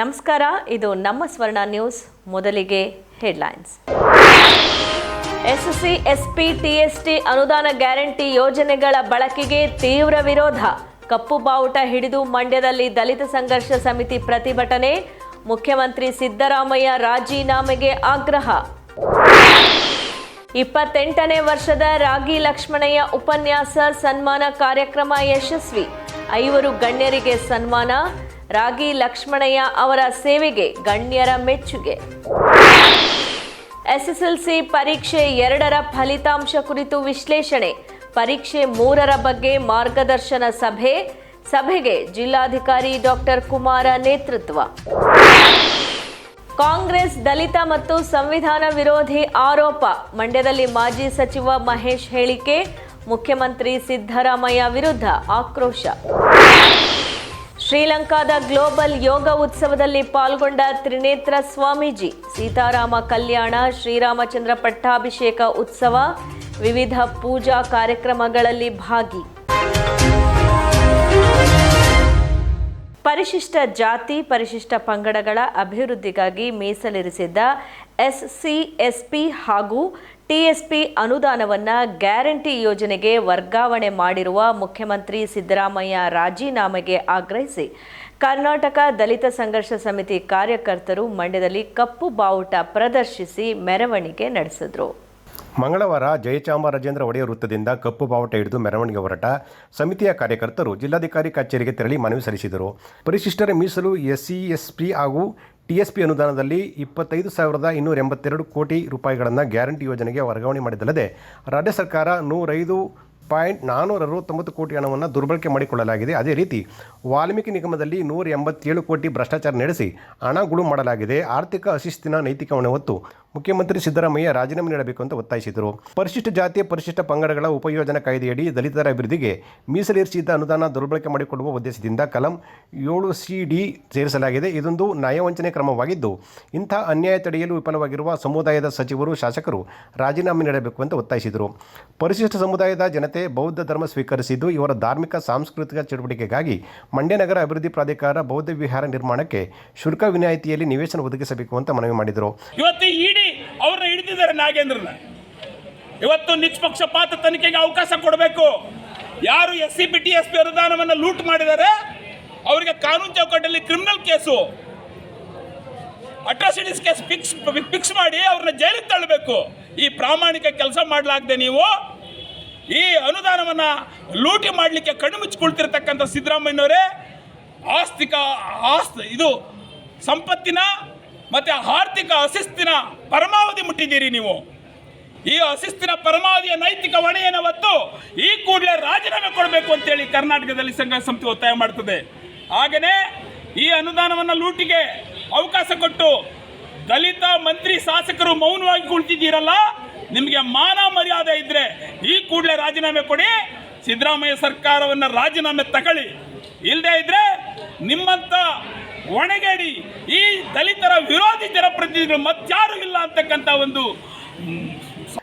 ನಮಸ್ಕಾರ, ಇದು ನಮ್ಮ ಸ್ವರ್ಣ ನ್ಯೂಸ್, ಮೊದಲಿಗೆ ಹೆಡ್ಲೈನ್ಸ್. ಎಸ್ಎಸ್ಸಿ, ಎಸ್ಪಿ ಟಿಎಸ್ಟಿ ಅನುದಾನ ಗ್ಯಾರಂಟಿ ಯೋಜನೆಗಳ ಬಳಕೆಗೆ ತೀವ್ರ ವಿರೋಧ. ಕಪ್ಪು ಬಾವುಟ ಹಿಡಿದು ಮಂಡ್ಯದಲ್ಲಿ ದಲಿತ ಸಂಘರ್ಷ ಸಮಿತಿ ಪ್ರತಿಭಟನೆ, ಮುಖ್ಯಮಂತ್ರಿ ಸಿದ್ದರಾಮಯ್ಯ ರಾಜೀನಾಮೆಗೆ ಆಗ್ರಹ. ಇಪ್ಪತ್ತೆಂಟನೇ ವರ್ಷದ ರಾಗಿ ಲಕ್ಷ್ಮಣಯ್ಯ ಉಪನ್ಯಾಸ, ಸನ್ಮಾನ ಕಾರ್ಯಕ್ರಮ ಯಶಸ್ವಿ. ಐವರು ಗಣ್ಯರಿಗೆ ಸನ್ಮಾನ ರಾಗಿ ಲಕ್ಷ್ಮಣಯ್ಯ ಅವರ ಸೇವೆಗೆ ಗಣ್ಯರ ಮೆಚ್ಚುಗೆ. ಎಸ್ಎಸ್ಎಲ್ಸಿ ಪರೀಕ್ಷೆ ಎರಡರ ಫಲಿತಾಂಶ ಕುರಿತು ವಿಶ್ಲೇಷಣೆ. ಪರೀಕ್ಷೆ ಮೂರರ ಬಗ್ಗೆ ಮಾರ್ಗದರ್ಶನ ಸಭೆ. ಸಭೆಗೆ ಜಿಲ್ಲಾಧಿಕಾರಿ ಡಾಕ್ಟರ್ ಕುಮಾರ ನೇತೃತ್ವ. ಕಾಂಗ್ರೆಸ್ ದಲಿತ ಮತ್ತು ಸಂವಿಧಾನ ವಿರೋಧಿ ಆರೋಪ. ಮಂಡ್ಯದಲ್ಲಿ ಮಾಜಿ ಸಚಿವ ಮಹೇಶ್ ಹೇಳಿಕೆ. ಮುಖ್ಯಮಂತ್ರಿ ಸಿದ್ದರಾಮಯ್ಯ ವಿರುದ್ಧ ಆಕ್ರೋಶ. ಶ್ರೀಲಂಕಾದ ಗ್ಲೋಬಲ್ ಯೋಗ ಉತ್ಸವದಲ್ಲಿ ಪಾಲ್ಗೊಂಡ ತ್ರಿನೇತ್ರ ಸ್ವಾಮೀಜಿ. ಸೀತಾರಾಮ ಕಲ್ಯಾಣ, ಶ್ರೀರಾಮಚಂದ್ರ ಪಟ್ಟಾಭಿಷೇಕ ಉತ್ಸವ, ವಿವಿಧ ಪೂಜಾ ಕಾರ್ಯಕ್ರಮಗಳಲ್ಲಿ ಭಾಗಿ. ಪರಿಶಿಷ್ಟ ಜಾತಿ, ಪರಿಶಿಷ್ಟ ಪಂಗಡಗಳ ಅಭಿವೃದ್ಧಿಗಾಗಿ ಮೀಸಲಿರಿಸಿದ್ದ ಎಸ್ಸಿ, ಎಸ್ಪಿ ಹಾಗೂ ಟಿಎಸ್ಪಿ ಅನುದಾನವನ್ನು ಗ್ಯಾರಂಟಿ ಯೋಜನೆಗೆ ವರ್ಗಾವಣೆ ಮಾಡಿರುವ ಮುಖ್ಯಮಂತ್ರಿ ಸಿದ್ದರಾಮಯ್ಯ ರಾಜೀನಾಮೆಗೆ ಆಗ್ರಹಿಸಿ ಕರ್ನಾಟಕ ದಲಿತ ಸಂಘರ್ಷ ಸಮಿತಿ ಕಾರ್ಯಕರ್ತರು ಮಂಡ್ಯದಲ್ಲಿ ಕಪ್ಪು ಬಾವುಟ ಪ್ರದರ್ಶಿಸಿ ಮೆರವಣಿಗೆ ನಡೆಸಿದರು. ಮಂಗಳವಾರ ಜಯಚಾಮರಾಜೇಂದ್ರ ಒಡೆಯರ್ ವೃತ್ತದಿಂದ ಕಪ್ಪು ಬಾವುಟ ಹಿಡಿದು ಮೆರವಣಿಗೆ ಹೊರಟ ಸಮಿತಿಯ ಕಾರ್ಯಕರ್ತರು ಜಿಲ್ಲಾಧಿಕಾರಿ ಕಚೇರಿಗೆ ತೆರಳಿ ಮನವಿ ಸಲ್ಲಿಸಿದರು. ಪರಿಶಿಷ್ಟರ ಮೀಸಲು ಎಸ್ಸಿ, ಎಸ್ಪಿ ಹಾಗೂ ಟಿಎಸ್ಪಿ ಅನುದಾನದಲ್ಲಿ ಇಪ್ಪತ್ತೈದು ಸಾವಿರದ ಇನ್ನೂರ ಎಂಬತ್ತೆರಡು ಕೋಟಿ ರೂಪಾಯಿಗಳನ್ನು ಗ್ಯಾರಂಟಿ ಯೋಜನೆಗೆ ವರ್ಗಾವಣೆ ಮಾಡಿದ್ದಲ್ಲದೆ, ರಾಜ್ಯ ಸರ್ಕಾರ ನೂರೈದು ಪಾಯಿಂಟ್ ನಾನ್ನೂರ ಅರವತ್ತೊಂಬತ್ತು ಕೋಟಿ ಹಣವನ್ನು ದುರ್ಬಳಕೆ ಮಾಡಿಕೊಳ್ಳಲಾಗಿದೆ. ಅದೇ ರೀತಿ, ವಾಲ್ಮೀಕಿ ನಿಗಮದಲ್ಲಿ ನೂರ ಎಂಬತ್ತೇಳು ಕೋಟಿ ಭ್ರಷ್ಟಾಚಾರ ನಡೆಸಿ ಹಣ ಗುಳು ಮಾಡಲಾಗಿದೆ. ಆರ್ಥಿಕ ಅಶಿಸ್ತಿನ ನೈತಿಕ ಹೊಣೆ ಹೊತ್ತು ಮುಖ್ಯಮಂತ್ರಿ ಸಿದ್ದರಾಮಯ್ಯ ರಾಜೀನಾಮೆ ನೀಡಬೇಕು ಅಂತ ಒತ್ತಾಯಿಸಿದರು. ಪರಿಶಿಷ್ಟ ಜಾತಿ ಪರಿಶಿಷ್ಟ ಪಂಗಡಗಳ ಉಪಯೋಜನಾ ಕಾಯ್ದೆಯಡಿ ದಲಿತರ ಅಭಿವೃದ್ಧಿಗೆ ಮೀಸಲಿರಿಸಿದ್ದ ಅನುದಾನ ದುರ್ಬಳಕೆ ಮಾಡಿಕೊಳ್ಳುವ ಉದ್ದೇಶದಿಂದ ಕಲಂ ಏಳು ಸಿ ಡಿ ಸೇರಿಸಲಾಗಿದೆ. ಇದೊಂದು ನ್ಯಾಯವಂಚನೆ ಕ್ರಮವಾಗಿದ್ದು, ಇಂಥ ಅನ್ಯಾಯ ತಡೆಯಲು ವಿಫಲವಾಗಿರುವ ಸಮುದಾಯದ ಸಚಿವರು, ಶಾಸಕರು ರಾಜೀನಾಮೆ ನೀಡಬೇಕು ಅಂತ ಒತ್ತಾಯಿಸಿದರು. ಪರಿಶಿಷ್ಟ ಸಮುದಾಯದ ಜನತೆ ಬೌದ್ಧ ಧರ್ಮ ಸ್ವೀಕರಿಸಿದ್ದು, ಇವರ ಧಾರ್ಮಿಕ, ಸಾಂಸ್ಕೃತಿಕ ಚಟುವಟಿಕೆಗಾಗಿ ಮಂಡ್ಯ ನಗರ ಅಭಿವೃದ್ಧಿ ಪ್ರಾಧಿಕಾರ ಬೌದ್ಧ ವಿಹಾರ ನಿರ್ಮಾಣಕ್ಕೆ ಶುಲ್ಕ ವಿನಾಯಿತಿಯಲ್ಲಿ ನಿವೇಶನ ಒದಗಿಸಬೇಕು ಅಂತ ಮನವಿ ಮಾಡಿದರು. ಇವತ್ತು ಅವ್ರನ್ನ ಹಿಡಿದಿದ್ದಾರೆ ನಾಗೇಂದ್ರನ ಇವತ್ತು ನಿಷ್ಪಕ್ಷಪಾತ ತನಿಖೆಗೆ ಅವಕಾಶ ಕೊಡಬೇಕು. ಯಾರು S C B T S P ಅನುದಾನವನ್ನು ಲೂಟ್ ಮಾಡಿದ್ದಾರೆ ಅವರಿಗೆ ಕಾನೂನು ಚೌಕಟ್ಟಲ್ಲಿ criminal case. Atrocities case fix fix ಮಾಡಿ ಅವ್ರನ್ನ ಜೈಲಿಗೆ ತಳ್ಳಬೇಕು. ಈ ಪ್ರಾಮಾಣಿಕ ಕೆಲಸ ಮಾಡಲಾಗದೆ ನೀವು. ಈ ಅನುದಾನವನ್ನು ಲೂಟಿ ಮಾಡಲಿಕ್ಕೆ ಕಣ್ಣು ಮುಚ್ಚಿಕೊಳ್ತಿರ್ತಕ್ಕಂಥ ಸಿದ್ದರಾಮಯ್ಯನವರೇ, ಆಸ್ತಿಕ, ಆಸ್ತಿ, ಇದು ಸಂಪತ್ತಿನ ಮತ್ತು ಆರ್ಥಿಕ ಅಶಿಸ್ತಿನ ಪರಮಾವಧಿ ಮುಟ್ಟಿದ್ದೀರಿ ನೀವು. ಈ ಅಶಿಸ್ತಿನ ಪರಮಾವಧಿಯ ನೈತಿಕ ಹೊಣೆಯನ್ನು ಹೊತ್ತು ಈ ಕೂಡಲೇ ರಾಜೀನಾಮೆ ಕೊಡಬೇಕು ಅಂತೇಳಿ ಕರ್ನಾಟಕದಲ್ಲಿ ಸಂಘ ಸಂಸ್ಥೆ ಒತ್ತಾಯ ಮಾಡ್ತದೆ. ಹಾಗೆಯೇ ಈ ಅನುದಾನವನ್ನು ಲೂಟಿಗೆ ಅವಕಾಶ ಕೊಟ್ಟು ದಲಿತ, ಮಂತ್ರಿ, ಶಾಸಕರು ಮೌನವಾಗಿ ಕುಳಿತಿದ್ದೀರಲ್ಲ, ನಿಮಗೆ ಮಾನ ಮರ್ಯಾದೆ ಇದ್ದರೆ ಈ ಕೂಡಲೇ ರಾಜೀನಾಮೆ ಕೊಡಿ, ಸಿದ್ದರಾಮಯ್ಯ ಸರ್ಕಾರವನ್ನು ರಾಜೀನಾಮೆ ತಗೊಳ್ಳಿ. ಇಲ್ಲದೆ ಇದ್ದರೆ ನಿಮ್ಮಂಥ ಒಣಗೇಡಿ ಈ ದಲಿತರ ವಿರೋಧಿ ಜನಪ್ರತಿನಿಧಿಗಳು ಮತ್ಯಾರು ಇಲ್ಲ ಅಂತಕ್ಕಂಥ ಒಂದು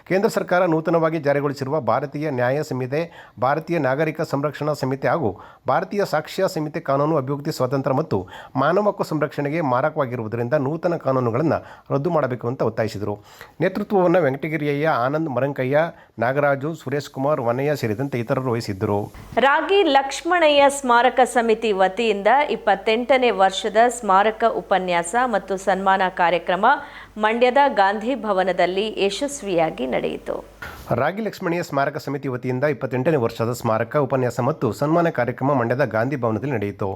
ಕೇಂದ್ರ ಸರ್ಕಾರ ನೂತನವಾಗಿ ಜಾರಿಗೊಳಿಸಿರುವ ಭಾರತೀಯ ನ್ಯಾಯ ಸಂಹಿತೆ, ಭಾರತೀಯ ನಾಗರಿಕ ಸಂರಕ್ಷಣಾ ಸಮಿತಿ ಹಾಗೂ ಭಾರತೀಯ ಸಾಕ್ಷ್ಯ ಸಮಿತಿ ಕಾನೂನು ಅಭಿವೃದ್ಧಿ, ಸ್ವಾತಂತ್ರ್ಯ ಮತ್ತು ಮಾನವ ಹಕ್ಕು ಸಂರಕ್ಷಣೆಗೆ ಮಾರಕವಾಗಿರುವುದರಿಂದ ನೂತನ ಕಾನೂನುಗಳನ್ನು ರದ್ದು ಮಾಡಬೇಕು ಅಂತ ಒತ್ತಾಯಿಸಿದರು. ನೇತೃತ್ವವನ್ನು ವೆಂಕಟಗಿರಿಯಯ್ಯ, ಆನಂದ್ ಮರಂಕಯ್ಯ, ನಾಗರಾಜು, ಸುರೇಶ್ ಕುಮಾರ್, ವನಯ್ಯ ಸೇರಿದಂತೆ ಇತರರು ವಹಿಸಿದ್ದರು. ರಾಗಿ ಲಕ್ಷ್ಮಣಯ್ಯ ಸ್ಮಾರಕ ಸಮಿತಿ ವತಿಯಿಂದ ಇಪ್ಪತ್ತೆಂಟನೇ ವರ್ಷದ ಸ್ಮಾರಕ ಉಪನ್ಯಾಸ ಮತ್ತು ಸನ್ಮಾನ ಕಾರ್ಯಕ್ರಮ ಮಂಡ್ಯದ ಗಾಂಧಿ ಭವನದಲ್ಲಿ ಯಶಸ್ವಿಯಾಗಿ ನಡೆಯಿತು. ರಾಗಿ ಲಕ್ಷ್ಮಣಿಯ ಸ್ಮಾರಕ ಸಮಿತಿ ವತಿಯಿಂದ ಇಪ್ಪತ್ತೆಂಟನೇ ವರ್ಷದ ಸ್ಮಾರಕ, ಉಪನ್ಯಾಸ ಮತ್ತು ಸನ್ಮಾನ ಕಾರ್ಯಕ್ರಮ ಮಂಡ್ಯದ ಗಾಂಧಿ ಭವನದಲ್ಲಿ ನಡೆಯಿತು.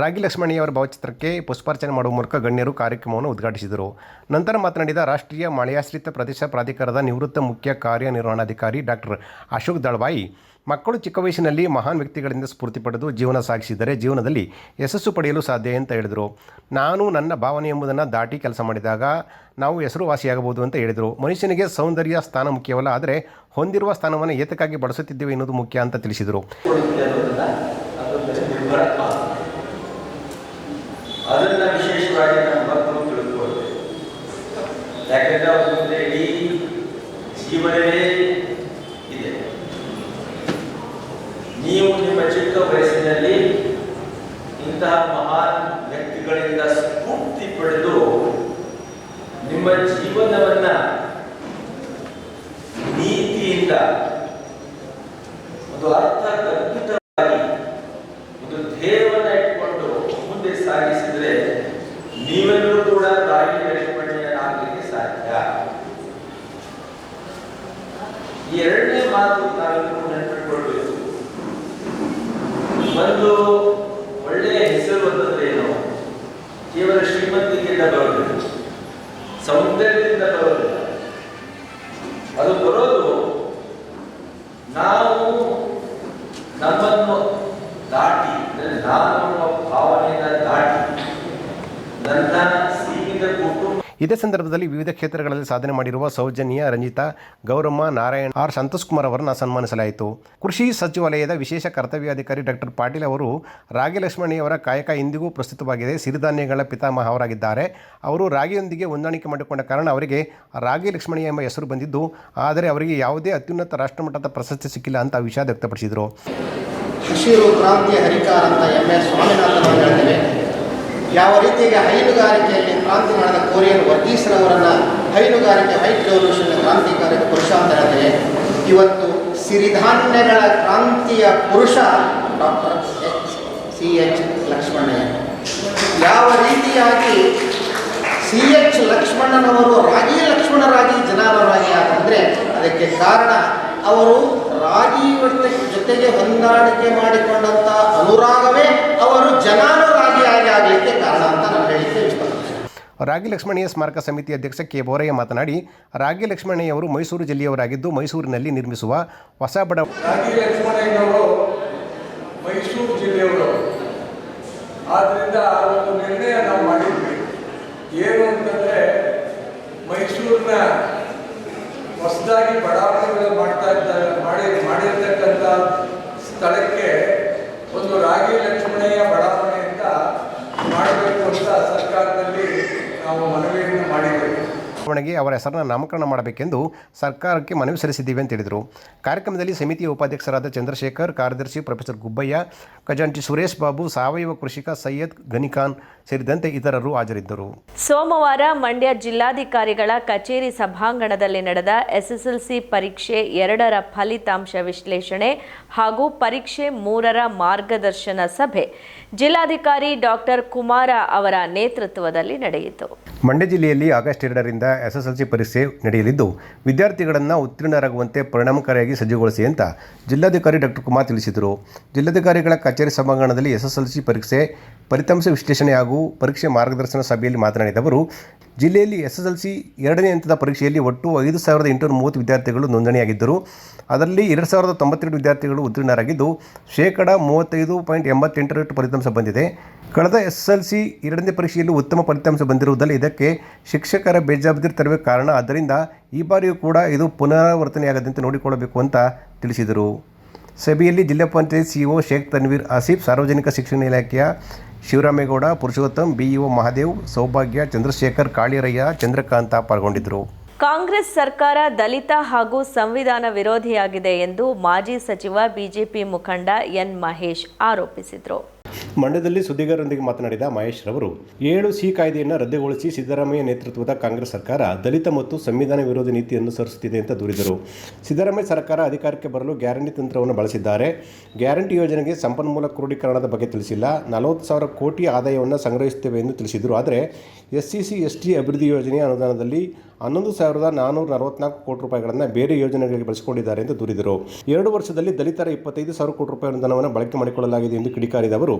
ರಾಗಿ ಲಕ್ಷ್ಮಣಿಯವರ ಭಾವಚಿತ್ರಕ್ಕೆ ಪುಷ್ಪಾರ್ಚನೆ ಮಾಡುವ ಮೂಲಕ ಗಣ್ಯರು ಕಾರ್ಯಕ್ರಮವನ್ನು ಉದ್ಘಾಟಿಸಿದರು. ನಂತರ ಮಾತನಾಡಿದ ರಾಷ್ಟ್ರೀಯ ಮಳೆಯಾಶ್ರಿತ ಪ್ರದೇಶ ಪ್ರಾಧಿಕಾರದ ನಿವೃತ್ತ ಮುಖ್ಯ ಕಾರ್ಯನಿರ್ವಹಣಾಧಿಕಾರಿ ಡಾಕ್ಟರ್ ಅಶೋಕ್ ದಳವಾಯಿ ಮಕ್ಕಳು ಚಿಕ್ಕ ವಯಸ್ಸಿನಲ್ಲಿ ಮಹಾನ್ ವ್ಯಕ್ತಿಗಳಿಂದ ಸ್ಫೂರ್ತಿ ಪಡೆದು ಜೀವನ ಸಾಗಿಸಿದರೆ ಜೀವನದಲ್ಲಿ ಯಶಸ್ಸು ಪಡೆಯಲು ಸಾಧ್ಯ ಅಂತ ಹೇಳಿದರು. ನಾನು ನನ್ನ ಭಾವನೆ ಎಂಬುದನ್ನು ದಾಟಿ ಕೆಲಸ ಮಾಡಿದಾಗ ನಾವು ಹೆಸರುವಾಸಿಯಾಗಬಹುದು ಅಂತ ಹೇಳಿದರು. ಮನುಷ್ಯನಿಗೆ ಸೌಂದರ್ಯ, ಸ್ಥಾನ ಮುಖ್ಯವಲ್ಲ, ಆದರೆ ಹೊಂದಿರುವ ಸ್ಥಾನವನ್ನು ಏತಕ್ಕಾಗಿ ಬಳಸುತ್ತಿದ್ದೇವೆ ಎನ್ನುವುದು ಮುಖ್ಯ ಅಂತ ತಿಳಿಸಿದರು. ಅದನ್ನು ವಿಶೇಷವಾಗಿ ಯಾಕಂದ್ರೆ ಅವ್ರ ಮುಂದೆ ಇಡೀ ಜೀವನವೇ ಇಂತಹ ಮಹಾನ್ ವ್ಯಕ್ತಿಗಳಿಂದ ಸ್ಫೂರ್ತಿ ಪಡೆದು ನಿಮ್ಮ ಜೀವನವನ್ನ ನೀತಿಯಿಂದ ಒಂದು ಅರ್ಥ ಕಲ್ಪಿತವಾಗಿ ಒಂದು ಧ್ಯೇಯವನ್ನ ಇಟ್ಕೊಂಡು ಮುಂದೆ ಸಾಗಿಸಿದರೆ ನೀವೆಲ್ಲರೂ ಕೂಡ ತಾಯಿ ಬೆಳವಣಿಗೆಯನ್ನಾಗಲಿಕ್ಕೆ ಸಾಧ್ಯ. ಎರಡನೇ ಮಾತು ನಾವೆಲ್ಲರೂ ನೆನಪಿಟ್ಕೊಳ್ಬೇಕು. ಒಂದು ಸೌಂದರ್ಯದಿಂದ ಇದೇ ಸಂದರ್ಭದಲ್ಲಿ ವಿವಿಧ ಕ್ಷೇತ್ರಗಳಲ್ಲಿ ಸಾಧನೆ ಮಾಡಿರುವ ಸೌಜನ್ಯ, ರಂಜಿತಾ, ಗೌರಮ್ಮ, ನಾರಾಯಣ್ ಆರ್ ಸಂತೋಷ್ ಕುಮಾರ್ ಅವರನ್ನು ಸನ್ಮಾನಿಸಲಾಯಿತು. ಕೃಷಿ ಸಚಿವಾಲಯದ ವಿಶೇಷ ಕರ್ತವ್ಯಾಧಿಕಾರಿ ಡಾಕ್ಟರ್ ಪಾಟೀಲ್ ಅವರು ರಾಗಿ ಲಕ್ಷ್ಮಣಿಯವರ ಕಾಯಕ ಇಂದಿಗೂ ಪ್ರಸ್ತುತವಾಗಿದೆ. ಸಿರಿಧಾನ್ಯಗಳ ಪಿತಾಮಹ ಅವರಾಗಿದ್ದಾರೆ. ಅವರು ರಾಗಿಯೊಂದಿಗೆ ಹೊಂದಾಣಿಕೆ ಮಾಡಿಕೊಂಡ ಕಾರಣ ಅವರಿಗೆ ರಾಗಿ ಲಕ್ಷ್ಮಣಿ ಎಂಬ ಹೆಸರು ಬಂದಿದ್ದು, ಆದರೆ ಅವರಿಗೆ ಯಾವುದೇ ಅತ್ಯುನ್ನತ ರಾಷ್ಟ್ರಮಟ್ಟದ ಪ್ರಶಸ್ತಿ ಸಿಕ್ಕಿಲ್ಲ ಅಂತ ವಿಷಾದ ವ್ಯಕ್ತಪಡಿಸಿದರು. ಹಸಿರು ಕ್ರಾಂತಿಯ ಹರಿಕಾರ ಅಂತ ಎಂ ಎಸ್ ಸ್ವಾಮಿನಾಥನ್ ಅವರು ಹೇಳ್ತೇವೆ ಯಾವ ರೀತಿಯಾಗಿ ಹೈನುಗಾರಿಕೆಯಲ್ಲಿ ಕ್ರಾಂತಿ ಮಾಡಿದ ಕೊರಿಯನ್ ವರ್ಗೀಸ್ರವರನ್ನು ಹೈನುಗಾರಿಕೆ ವೈಟ್ ರೆವಲ್ಯೂಷನ್ ಕ್ರಾಂತಿಕಾರಕ ಪುರುಷ ಅಂತ ಹೇಳಿದರೆ ಇವತ್ತು ಸಿರಿಧಾನ್ಯಗಳ ಕ್ರಾಂತಿಯ ಪುರುಷ ಡಾಕ್ಟರ್ ಸಿ ಎಚ್ ಲಕ್ಷ್ಮಣಯ್ಯ. ಯಾವ ರೀತಿಯಾಗಿ ಸಿ ಎಚ್ ಲಕ್ಷ್ಮಣನವರು ರಾಗಿ ಲಕ್ಷ್ಮಣರಾಗಿ ಜನಾರರಾಗಿ ಯಾಕಂದರೆ ಅದಕ್ಕೆ ಕಾರಣ ಅವರು ರಾಗಿ ಜೊತೆಗೆ ಹೊಂದಾಣಿಕೆ ಮಾಡಿಕೊಂಡಂಥ ಅನುರಾಗವೇ ಅವರು ಜನಾನುರಾಗಿಯಾಗಿ ಆಗಲಿಕ್ಕೆ ಕಾರಣ ಅಂತ ನಾನು ಹೇಳಿದ್ದೆ. ಇಷ್ಟಪಡ್ತೇನೆ ರಾಗಿ ಲಕ್ಷ್ಮಣಯ್ಯ ಸ್ಮಾರಕ ಸಮಿತಿ ಅಧ್ಯಕ್ಷ ಕೆ. ಬೋರಯ್ಯ ಮಾತನಾಡಿ ರಾಗಿ ಲಕ್ಷ್ಮಣಯ್ಯವರು ಮೈಸೂರು ಜಿಲ್ಲೆಯವರಾಗಿದ್ದು ಮೈಸೂರಿನಲ್ಲಿ ನಿರ್ಮಿಸುವ ಹೊಸ ಬಡ ರಾಗಿ ಲಕ್ಷ್ಮಣಯ್ಯನವರು ಮೈಸೂರು ಜಿಲ್ಲೆಯವರು. ಆದ್ದರಿಂದ ಒಂದು ನಿರ್ಣಯ ನಾವು ಮಾಡಿದ್ವಿ. ಏನು ಅಂತಂದರೆ ಮೈಸೂರಿನ ಹೊಸದಾಗಿ ಬಡಾವಣೆಗಳು ಮಾಡ್ತಾ ಇದ್ದಾರೆ ಮಾಡಿ ಮಾಡಿರ್ತಕ್ಕಂಥ ಸ್ಥಳಕ್ಕೆ ಒಂದು ರಾಗಿ ಲಕ್ಷ್ಮಣಯ್ಯ ಬಡಾವಣೆ ಅಂತ ಮಾಡಬೇಕು ಅಂತ ಸರ್ಕಾರದಲ್ಲಿ ನಾವು ಮನವಿಯನ್ನು ಮಾಡಿದ್ದೇವೆ ಬಡಾವಣೆಗೆ ಅವರ ಹೆಸರನ್ನು ನಾಮಕರಣ ಮಾಡಬೇಕೆಂದು ಸರ್ಕಾರಕ್ಕೆ ಮನವಿ ಸಲ್ಲಿಸಿದ್ದೀವಿ ಅಂತ ಹೇಳಿದರು. ಕಾರ್ಯಕ್ರಮದಲ್ಲಿ ಸಮಿತಿಯ ಉಪಾಧ್ಯಕ್ಷರಾದ ಚಂದ್ರಶೇಖರ್, ಕಾರ್ಯದರ್ಶಿ ಪ್ರೊಫೆಸರ್ ಗುಬ್ಬಯ್ಯ, ಖಜಾಂಚಿ ಸುರೇಶ್ ಬಾಬು, ಸಾವಯವ ಕೃಷಿಕ ಸೈಯದ್ ಗನಿಖಾನ್ ಸೇರಿದಂತೆ ಇತರರು ಹಾಜರಿದ್ದರು. ಸೋಮವಾರ ಮಂಡ್ಯ ಜಿಲ್ಲಾಧಿಕಾರಿಗಳ ಕಚೇರಿ ಸಭಾಂಗಣದಲ್ಲಿ ನಡೆದ ಎಸ್ಎಸ್ಎಲ್ಸಿ ಪರೀಕ್ಷೆ ಎರಡರ ಫಲಿತಾಂಶ ವಿಶ್ಲೇಷಣೆ ಹಾಗೂ ಪರೀಕ್ಷೆ ಮೂರರ ಮಾರ್ಗದರ್ಶನ ಸಭೆ. ಜಿಲ್ಲಾಧಿಕಾರಿ ಡಾಕ್ಟರ್ ಕುಮಾರ ಅವರ ನೇತೃತ್ವದಲ್ಲಿ ನಡೆಯಿತು. ಮಂಡ್ಯ ಜಿಲ್ಲೆಯಲ್ಲಿ ಆಗಸ್ಟ್ ಎರಡರಿಂದ ಎಸ್ಎಸ್ಎಲ್ಸಿ ಪರೀಕ್ಷೆ ನಡೆಯಲಿದ್ದು, ವಿದ್ಯಾರ್ಥಿಗಳನ್ನು ಉತ್ತೀರ್ಣರಾಗುವಂತೆ ಪರಿಣಾಮಕಾರಿಯಾಗಿ ಸಜ್ಜುಗೊಳಿಸಿ ಅಂತ ಜಿಲ್ಲಾಧಿಕಾರಿ ಡಾಕ್ಟರ್ ಕುಮಾರ್ ತಿಳಿಸಿದರು. ಜಿಲ್ಲಾಧಿಕಾರಿಗಳ ಕಚೇರಿ ಸಭಾಂಗಣದಲ್ಲಿ ಎಸ್ಎಸ್ಎಲ್ಸಿ ಪರೀಕ್ಷೆ ಫಲಿತಾಂಶ ವಿಶ್ಲೇಷಣೆ ಹಾಗೂ ಪರೀಕ್ಷೆ ಮಾರ್ಗದರ್ಶನ ಸಭೆಯಲ್ಲಿ ಮಾತನಾಡಿದ ಅವರು, ಜಿಲ್ಲೆಯಲ್ಲಿ ಎಸ್ಎಸ್ಎಲ್ಸಿ ಎರಡನೇ ಹಂತದ ಪರೀಕ್ಷೆಯಲ್ಲಿ ಒಟ್ಟು ಐದು ಸಾವಿರದ ಎಂಟುನೂರ ಮೂವತ್ತು ವಿದ್ಯಾರ್ಥಿಗಳು ನೋಂದಣಿಯಾಗಿದ್ದರು. ಅದರಲ್ಲಿ ಎರಡು ಸಾವಿರದ ತೊಂಬತ್ತೆರಡು ವಿದ್ಯಾರ್ಥಿಗಳು ಉತ್ತೀರ್ಣರಾಗಿದ್ದು, ಶೇಕಡ ಮೂವತ್ತೈದು ಪಾಯಿಂಟ್ ಎಂಬತ್ತೆಂಟರಷ್ಟು ಫಲಿತಾಂಶ ಬಂದಿದೆ. ಕಳೆದ ಎಸ್ ಎಲ್ ಎರಡನೇ ಪರೀಕ್ಷೆಯಲ್ಲಿ ಉತ್ತಮ ಫಲಿತಾಂಶ ಬಂದಿರುವುದಲ್ಲ, ಇದಕ್ಕೆ ಶಿಕ್ಷಕರ ಬೇಜವಾಬ್ದಾರಿ ತರಬೇಕು ಕಾರಣ. ಆದ್ದರಿಂದ ಈ ಬಾರಿಯೂ ಕೂಡ ಇದು ಪುನರಾವರ್ತನೆಯಾಗದಂತೆ ನೋಡಿಕೊಳ್ಳಬೇಕು ಅಂತ ತಿಳಿಸಿದರು. ಸಭೆಯಲ್ಲಿ ಜಿಲ್ಲಾ ಪಂಚಾಯತ್ ಸಿಇಒ ಶೇಖ್ ತನ್ವೀರ್ ಆಸೀಫ್, ಸಾರ್ವಜನಿಕ ಶಿಕ್ಷಣ ಇಲಾಖೆಯ ಶಿವರಾಮೇಗೌಡ, ಪುರುಷೋತ್ತಮ್, ಬಿಇಒ ಮಹಾದೇವ್, ಸೌಭಾಗ್ಯ, ಚಂದ್ರಶೇಖರ್, ಕಾಳಿರಯ್ಯ, ಚಂದ್ರಕಾಂತ ಪಾಲ್ಗೊಂಡಿದ್ದರು. ಕಾಂಗ್ರೆಸ್ ಸರ್ಕಾರ ದಲಿತ ಹಾಗೂ ಸಂವಿಧಾನ ವಿರೋಧಿಯಾಗಿದೆ ಎಂದು ಮಾಜಿ ಸಚಿವ ಬಿಜೆಪಿ ಮುಖಂಡ ಎನ್ ಮಹೇಶ್ ಆರೋಪಿಸಿದರು. ಮಂಡ್ಯದಲ್ಲಿ ಸುದ್ದಿಗಾರರೊಂದಿಗೆ ಮಾತನಾಡಿದ ಮಹೇಶ್ ರವರು, ಏಳು ಸಿ ಕಾಯ್ದೆಯನ್ನು ರದ್ದುಗೊಳಿಸಿ ಸಿದ್ದರಾಮಯ್ಯ ನೇತೃತ್ವದ ಕಾಂಗ್ರೆಸ್ ಸರ್ಕಾರ ದಲಿತ ಮತ್ತು ಸಂವಿಧಾನ ವಿರೋಧಿ ನೀತಿ ಅನುಸರಿಸುತ್ತಿದೆ ಅಂತ ದೂರಿದರು. ಸಿದ್ದರಾಮಯ್ಯ ಸರ್ಕಾರ ಅಧಿಕಾರಕ್ಕೆ ಬರಲು ಗ್ಯಾರಂಟಿ ತಂತ್ರವನ್ನು ಬಳಸಿದ್ದಾರೆ. ಗ್ಯಾರಂಟಿ ಯೋಜನೆಗೆ ಸಂಪನ್ಮೂಲ ಕ್ರೋಢೀಕರಣದ ಬಗ್ಗೆ ತಿಳಿಸಿಲ್ಲ. ನಲವತ್ತು ಸಾವಿರ ಕೋಟಿ ಆದಾಯವನ್ನು ಸಂಗ್ರಹಿಸುತ್ತೇವೆ ಎಂದು ತಿಳಿಸಿದರು. ಆದರೆ S C C S T ಅಭಿವೃದ್ಧಿ ಯೋಜನೆಯ ಅನುದಾನದಲ್ಲಿ ಹನ್ನೊಂದು ಸಾವಿರದ ನಾನ್ನೂರ ನಲವತ್ನಾಲ್ಕು ಕೋಟಿ ರೂಪಾಯಿಗಳನ್ನು ಬೇರೆ ಯೋಜನೆಗಳಿಗೆ ಬಳಸಿಕೊಂಡಿದ್ದಾರೆ ಎಂದು ದೂರಿದರು. ಎರಡು ವರ್ಷದಲ್ಲಿ ದಲಿತರ ಇಪ್ಪತ್ತೈದು ಸಾವಿರ ಕೋಟಿ ರೂಪಾಯಿ ಅನುದಾನವನ್ನು ಬಳಕೆ ಮಾಡಿಕೊಳ್ಳಲಾಗಿದೆ ಎಂದು ಕಿಡಿಕಾರಿದ ಅವರು,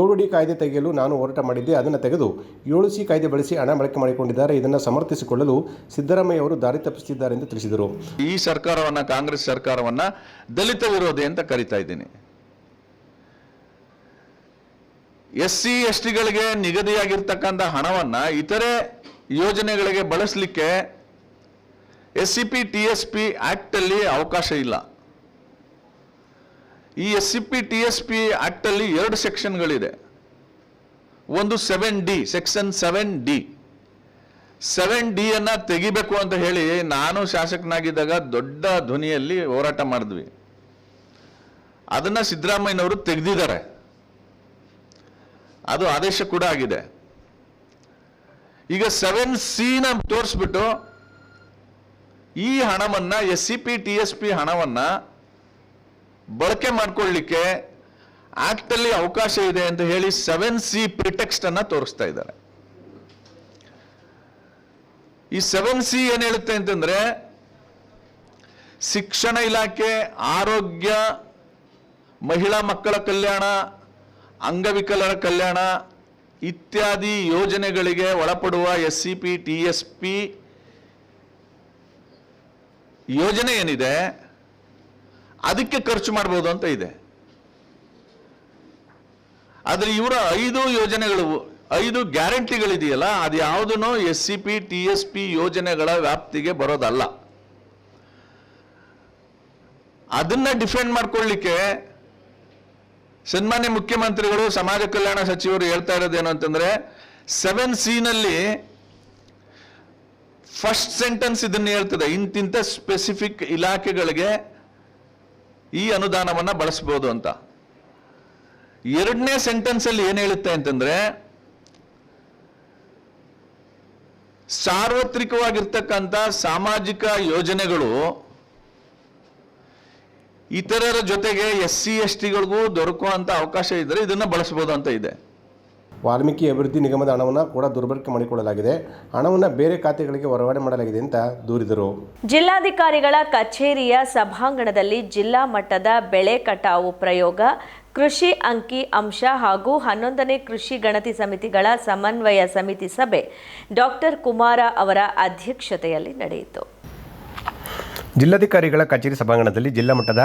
ಏಳು ಡಿ ಕಾಯ್ದೆ ತೆಗೆಯಲು ನಾನು ಹೋರಾಟ ಮಾಡಿದ್ದೆ, ಅದನ್ನು ತೆಗೆದು ಏಳು ಸಿ ಕಾಯ್ದೆ ಬಳಸಿ ಹಣ ಬಳಕೆ ಮಾಡಿಕೊಂಡಿದ್ದಾರೆ, ಇದನ್ನು ಸಮರ್ಥಿಸಿಕೊಳ್ಳಲು ಸಿದ್ದರಾಮಯ್ಯ ಅವರು ದಾರಿ ತಪ್ಪಿಸುತ್ತಿದ್ದಾರೆ ಎಂದು ತಿಳಿಸಿದರು. ಈ ಸರ್ಕಾರವನ್ನು, ಕಾಂಗ್ರೆಸ್ ಸರ್ಕಾರವನ್ನು ದಲಿತ ವಿರೋಧಿ ಅಂತ ಕರಿತಾ ಇದ್ದೀನಿ. ಎಸ್ ಸಿ ಎಸ್ ಟಿಗಳಿಗೆ ನಿಗದಿಯಾಗಿರ್ತಕ್ಕಂಥ ಹಣವನ್ನು ಇತರೆ ಯೋಜನೆಗಳಿಗೆ ಬಳಸಲಿಕ್ಕೆ S C P T S P ಆ್ಯಕ್ಟಲ್ಲಿ ಅವಕಾಶ ಇಲ್ಲ. ಈ S C P T S P ಆ್ಯಕ್ಟಲ್ಲಿ ಎರಡು ಸೆಕ್ಷನ್ಗಳಿದೆ ಒಂದು seven D section seven D seven ಡಿಯನ್ನು ತೆಗಿಬೇಕು ಅಂತ ಹೇಳಿ ನಾನು ಶಾಸಕನಾಗಿದ್ದಾಗ ದೊಡ್ಡ ಧ್ವನಿಯಲ್ಲಿ ಹೋರಾಟ ಮಾಡಿದ್ವಿ. ಅದನ್ನು ಸಿದ್ದರಾಮಯ್ಯನವರು ತೆಗೆದಿದ್ದಾರೆ. ಅದು ಆದೇಶ ಕೂಡ ಆಗಿದೆ. ಈಗ ಸೆವೆನ್ ಸಿನ ತೋರಿಸ್ಬಿಟ್ಟು ಈ ಹಣವನ್ನ S C P T S P ಹಣವನ್ನ ಬಳಕೆ ಮಾಡ್ಕೊಳ್ಳಿಕ್ಕೆ ಆಕ್ಟ್ ಅಲ್ಲಿ ಅವಕಾಶ ಇದೆ ಅಂತ ಹೇಳಿ ಸೆವೆನ್ ಸಿ ಪ್ರಿಟೆಕ್ಸ್ಟ್ ಅನ್ನ ತೋರಿಸ್ತಾ ಇದ್ದಾರೆ. ಈ ಸೆವೆನ್ ಸಿ ಏನ್ ಹೇಳುತ್ತೆ ಅಂತಂದ್ರೆ ಶಿಕ್ಷಣ ಇಲಾಖೆ, ಆರೋಗ್ಯ, ಮಹಿಳಾ ಮಕ್ಕಳ ಕಲ್ಯಾಣ, ಅಂಗವಿಕಲರ ಕಲ್ಯಾಣ ಇತ್ಯಾದಿ ಯೋಜನೆಗಳಿಗೆ ಒಳಪಡುವ S C P T S P ಯೋಜನೆ ಏನಿದೆ, ಅದಕ್ಕೆ ಖರ್ಚು ಮಾಡ್ಬೋದು ಅಂತ ಇದೆ. ಆದರೆ ಇವರ ಐದು ಯೋಜನೆಗಳು, ಐದು ಗ್ಯಾರಂಟಿಗಳಿದೆಯಲ್ಲ, ಅದು ಯಾವುದೂ S C P T S P ಯೋಜನೆಗಳ ವ್ಯಾಪ್ತಿಗೆ ಬರೋದಲ್ಲ. ಅದನ್ನ ಡಿಫೆಂಡ್ ಮಾಡ್ಕೊಳ್ಳಿಕ್ಕೆ ಸನ್ಮಾನ್ಯ ಮುಖ್ಯಮಂತ್ರಿಗಳು, ಸಮಾಜ ಕಲ್ಯಾಣ ಸಚಿವರು ಹೇಳ್ತಾ ಇರೋದೇನು ಅಂತಂದ್ರೆ ಸೆವೆನ್ ಸಿ ನಲ್ಲಿ ಫಸ್ಟ್ ಸೆಂಟೆನ್ಸ್ ಇದನ್ನು ಹೇಳ್ತದೆ, ಇಂತಿಂತ ಸ್ಪೆಸಿಫಿಕ್ ಇಲಾಖೆಗಳಿಗೆ ಈ ಅನುದಾನವನ್ನ ಬಳಸಬಹುದು ಅಂತ. ಎರಡನೇ ಸೆಂಟೆನ್ಸ್ ಅಲ್ಲಿ ಏನ್ ಹೇಳುತ್ತೆ ಅಂತಂದ್ರೆ ಸಾರ್ವತ್ರಿಕವಾಗಿರ್ತಕ್ಕಂಥ ಸಾಮಾಜಿಕ ಯೋಜನೆಗಳು ಇತರರ ಜೊತೆಗೆ ಎಸ್ ಸಿ ಎಸ್ ಟಿಗಳಿಗೂ ದೊರಕುವಂತ ಅವಕಾಶ ಇದ್ದರೆ ಇದನ್ನ ಬಳಸಬಹುದು ಅಂತ ಇದೆ. ವಾಲ್ಮೀಕಿ ಅಭಿವೃದ್ಧಿ ನಿಗಮದ ಹಣವನ್ನು ಕೂಡ ದುರ್ಬಳಕೆ ಮಾಡಿಕೊಳ್ಳಲಾಗಿದೆ. ಹಣವನ್ನು ಬೇರೆ ಖಾತೆಗಳಿಗೆ ವರ್ಗಾವಣೆ ಮಾಡಲಾಗಿದೆ ಅಂತ ದೂರಿದರು. ಜಿಲ್ಲಾಧಿಕಾರಿಗಳ ಕಚೇರಿಯ ಸಭಾಂಗಣದಲ್ಲಿ ಜಿಲ್ಲಾ ಮಟ್ಟದ ಬೆಳೆ ಕಟಾವು ಪ್ರಯೋಗ ಕೃಷಿ ಅಂಕಿ ಅಂಶ ಹಾಗೂ ಹನ್ನೊಂದನೇ ಕೃಷಿ ಗಣತಿ ಸಮಿತಿಗಳ ಸಮನ್ವಯ ಸಮಿತಿ ಸಭೆ ಡಾಕ್ಟರ್ ಕುಮಾರ ಅವರ ಅಧ್ಯಕ್ಷತೆಯಲ್ಲಿ ನಡೆಯಿತು. ಜಿಲ್ಲಾಧಿಕಾರಿಗಳ ಕಚೇರಿ ಸಭಾಂಗಣದಲ್ಲಿ ಜಿಲ್ಲಾ ಮಟ್ಟದ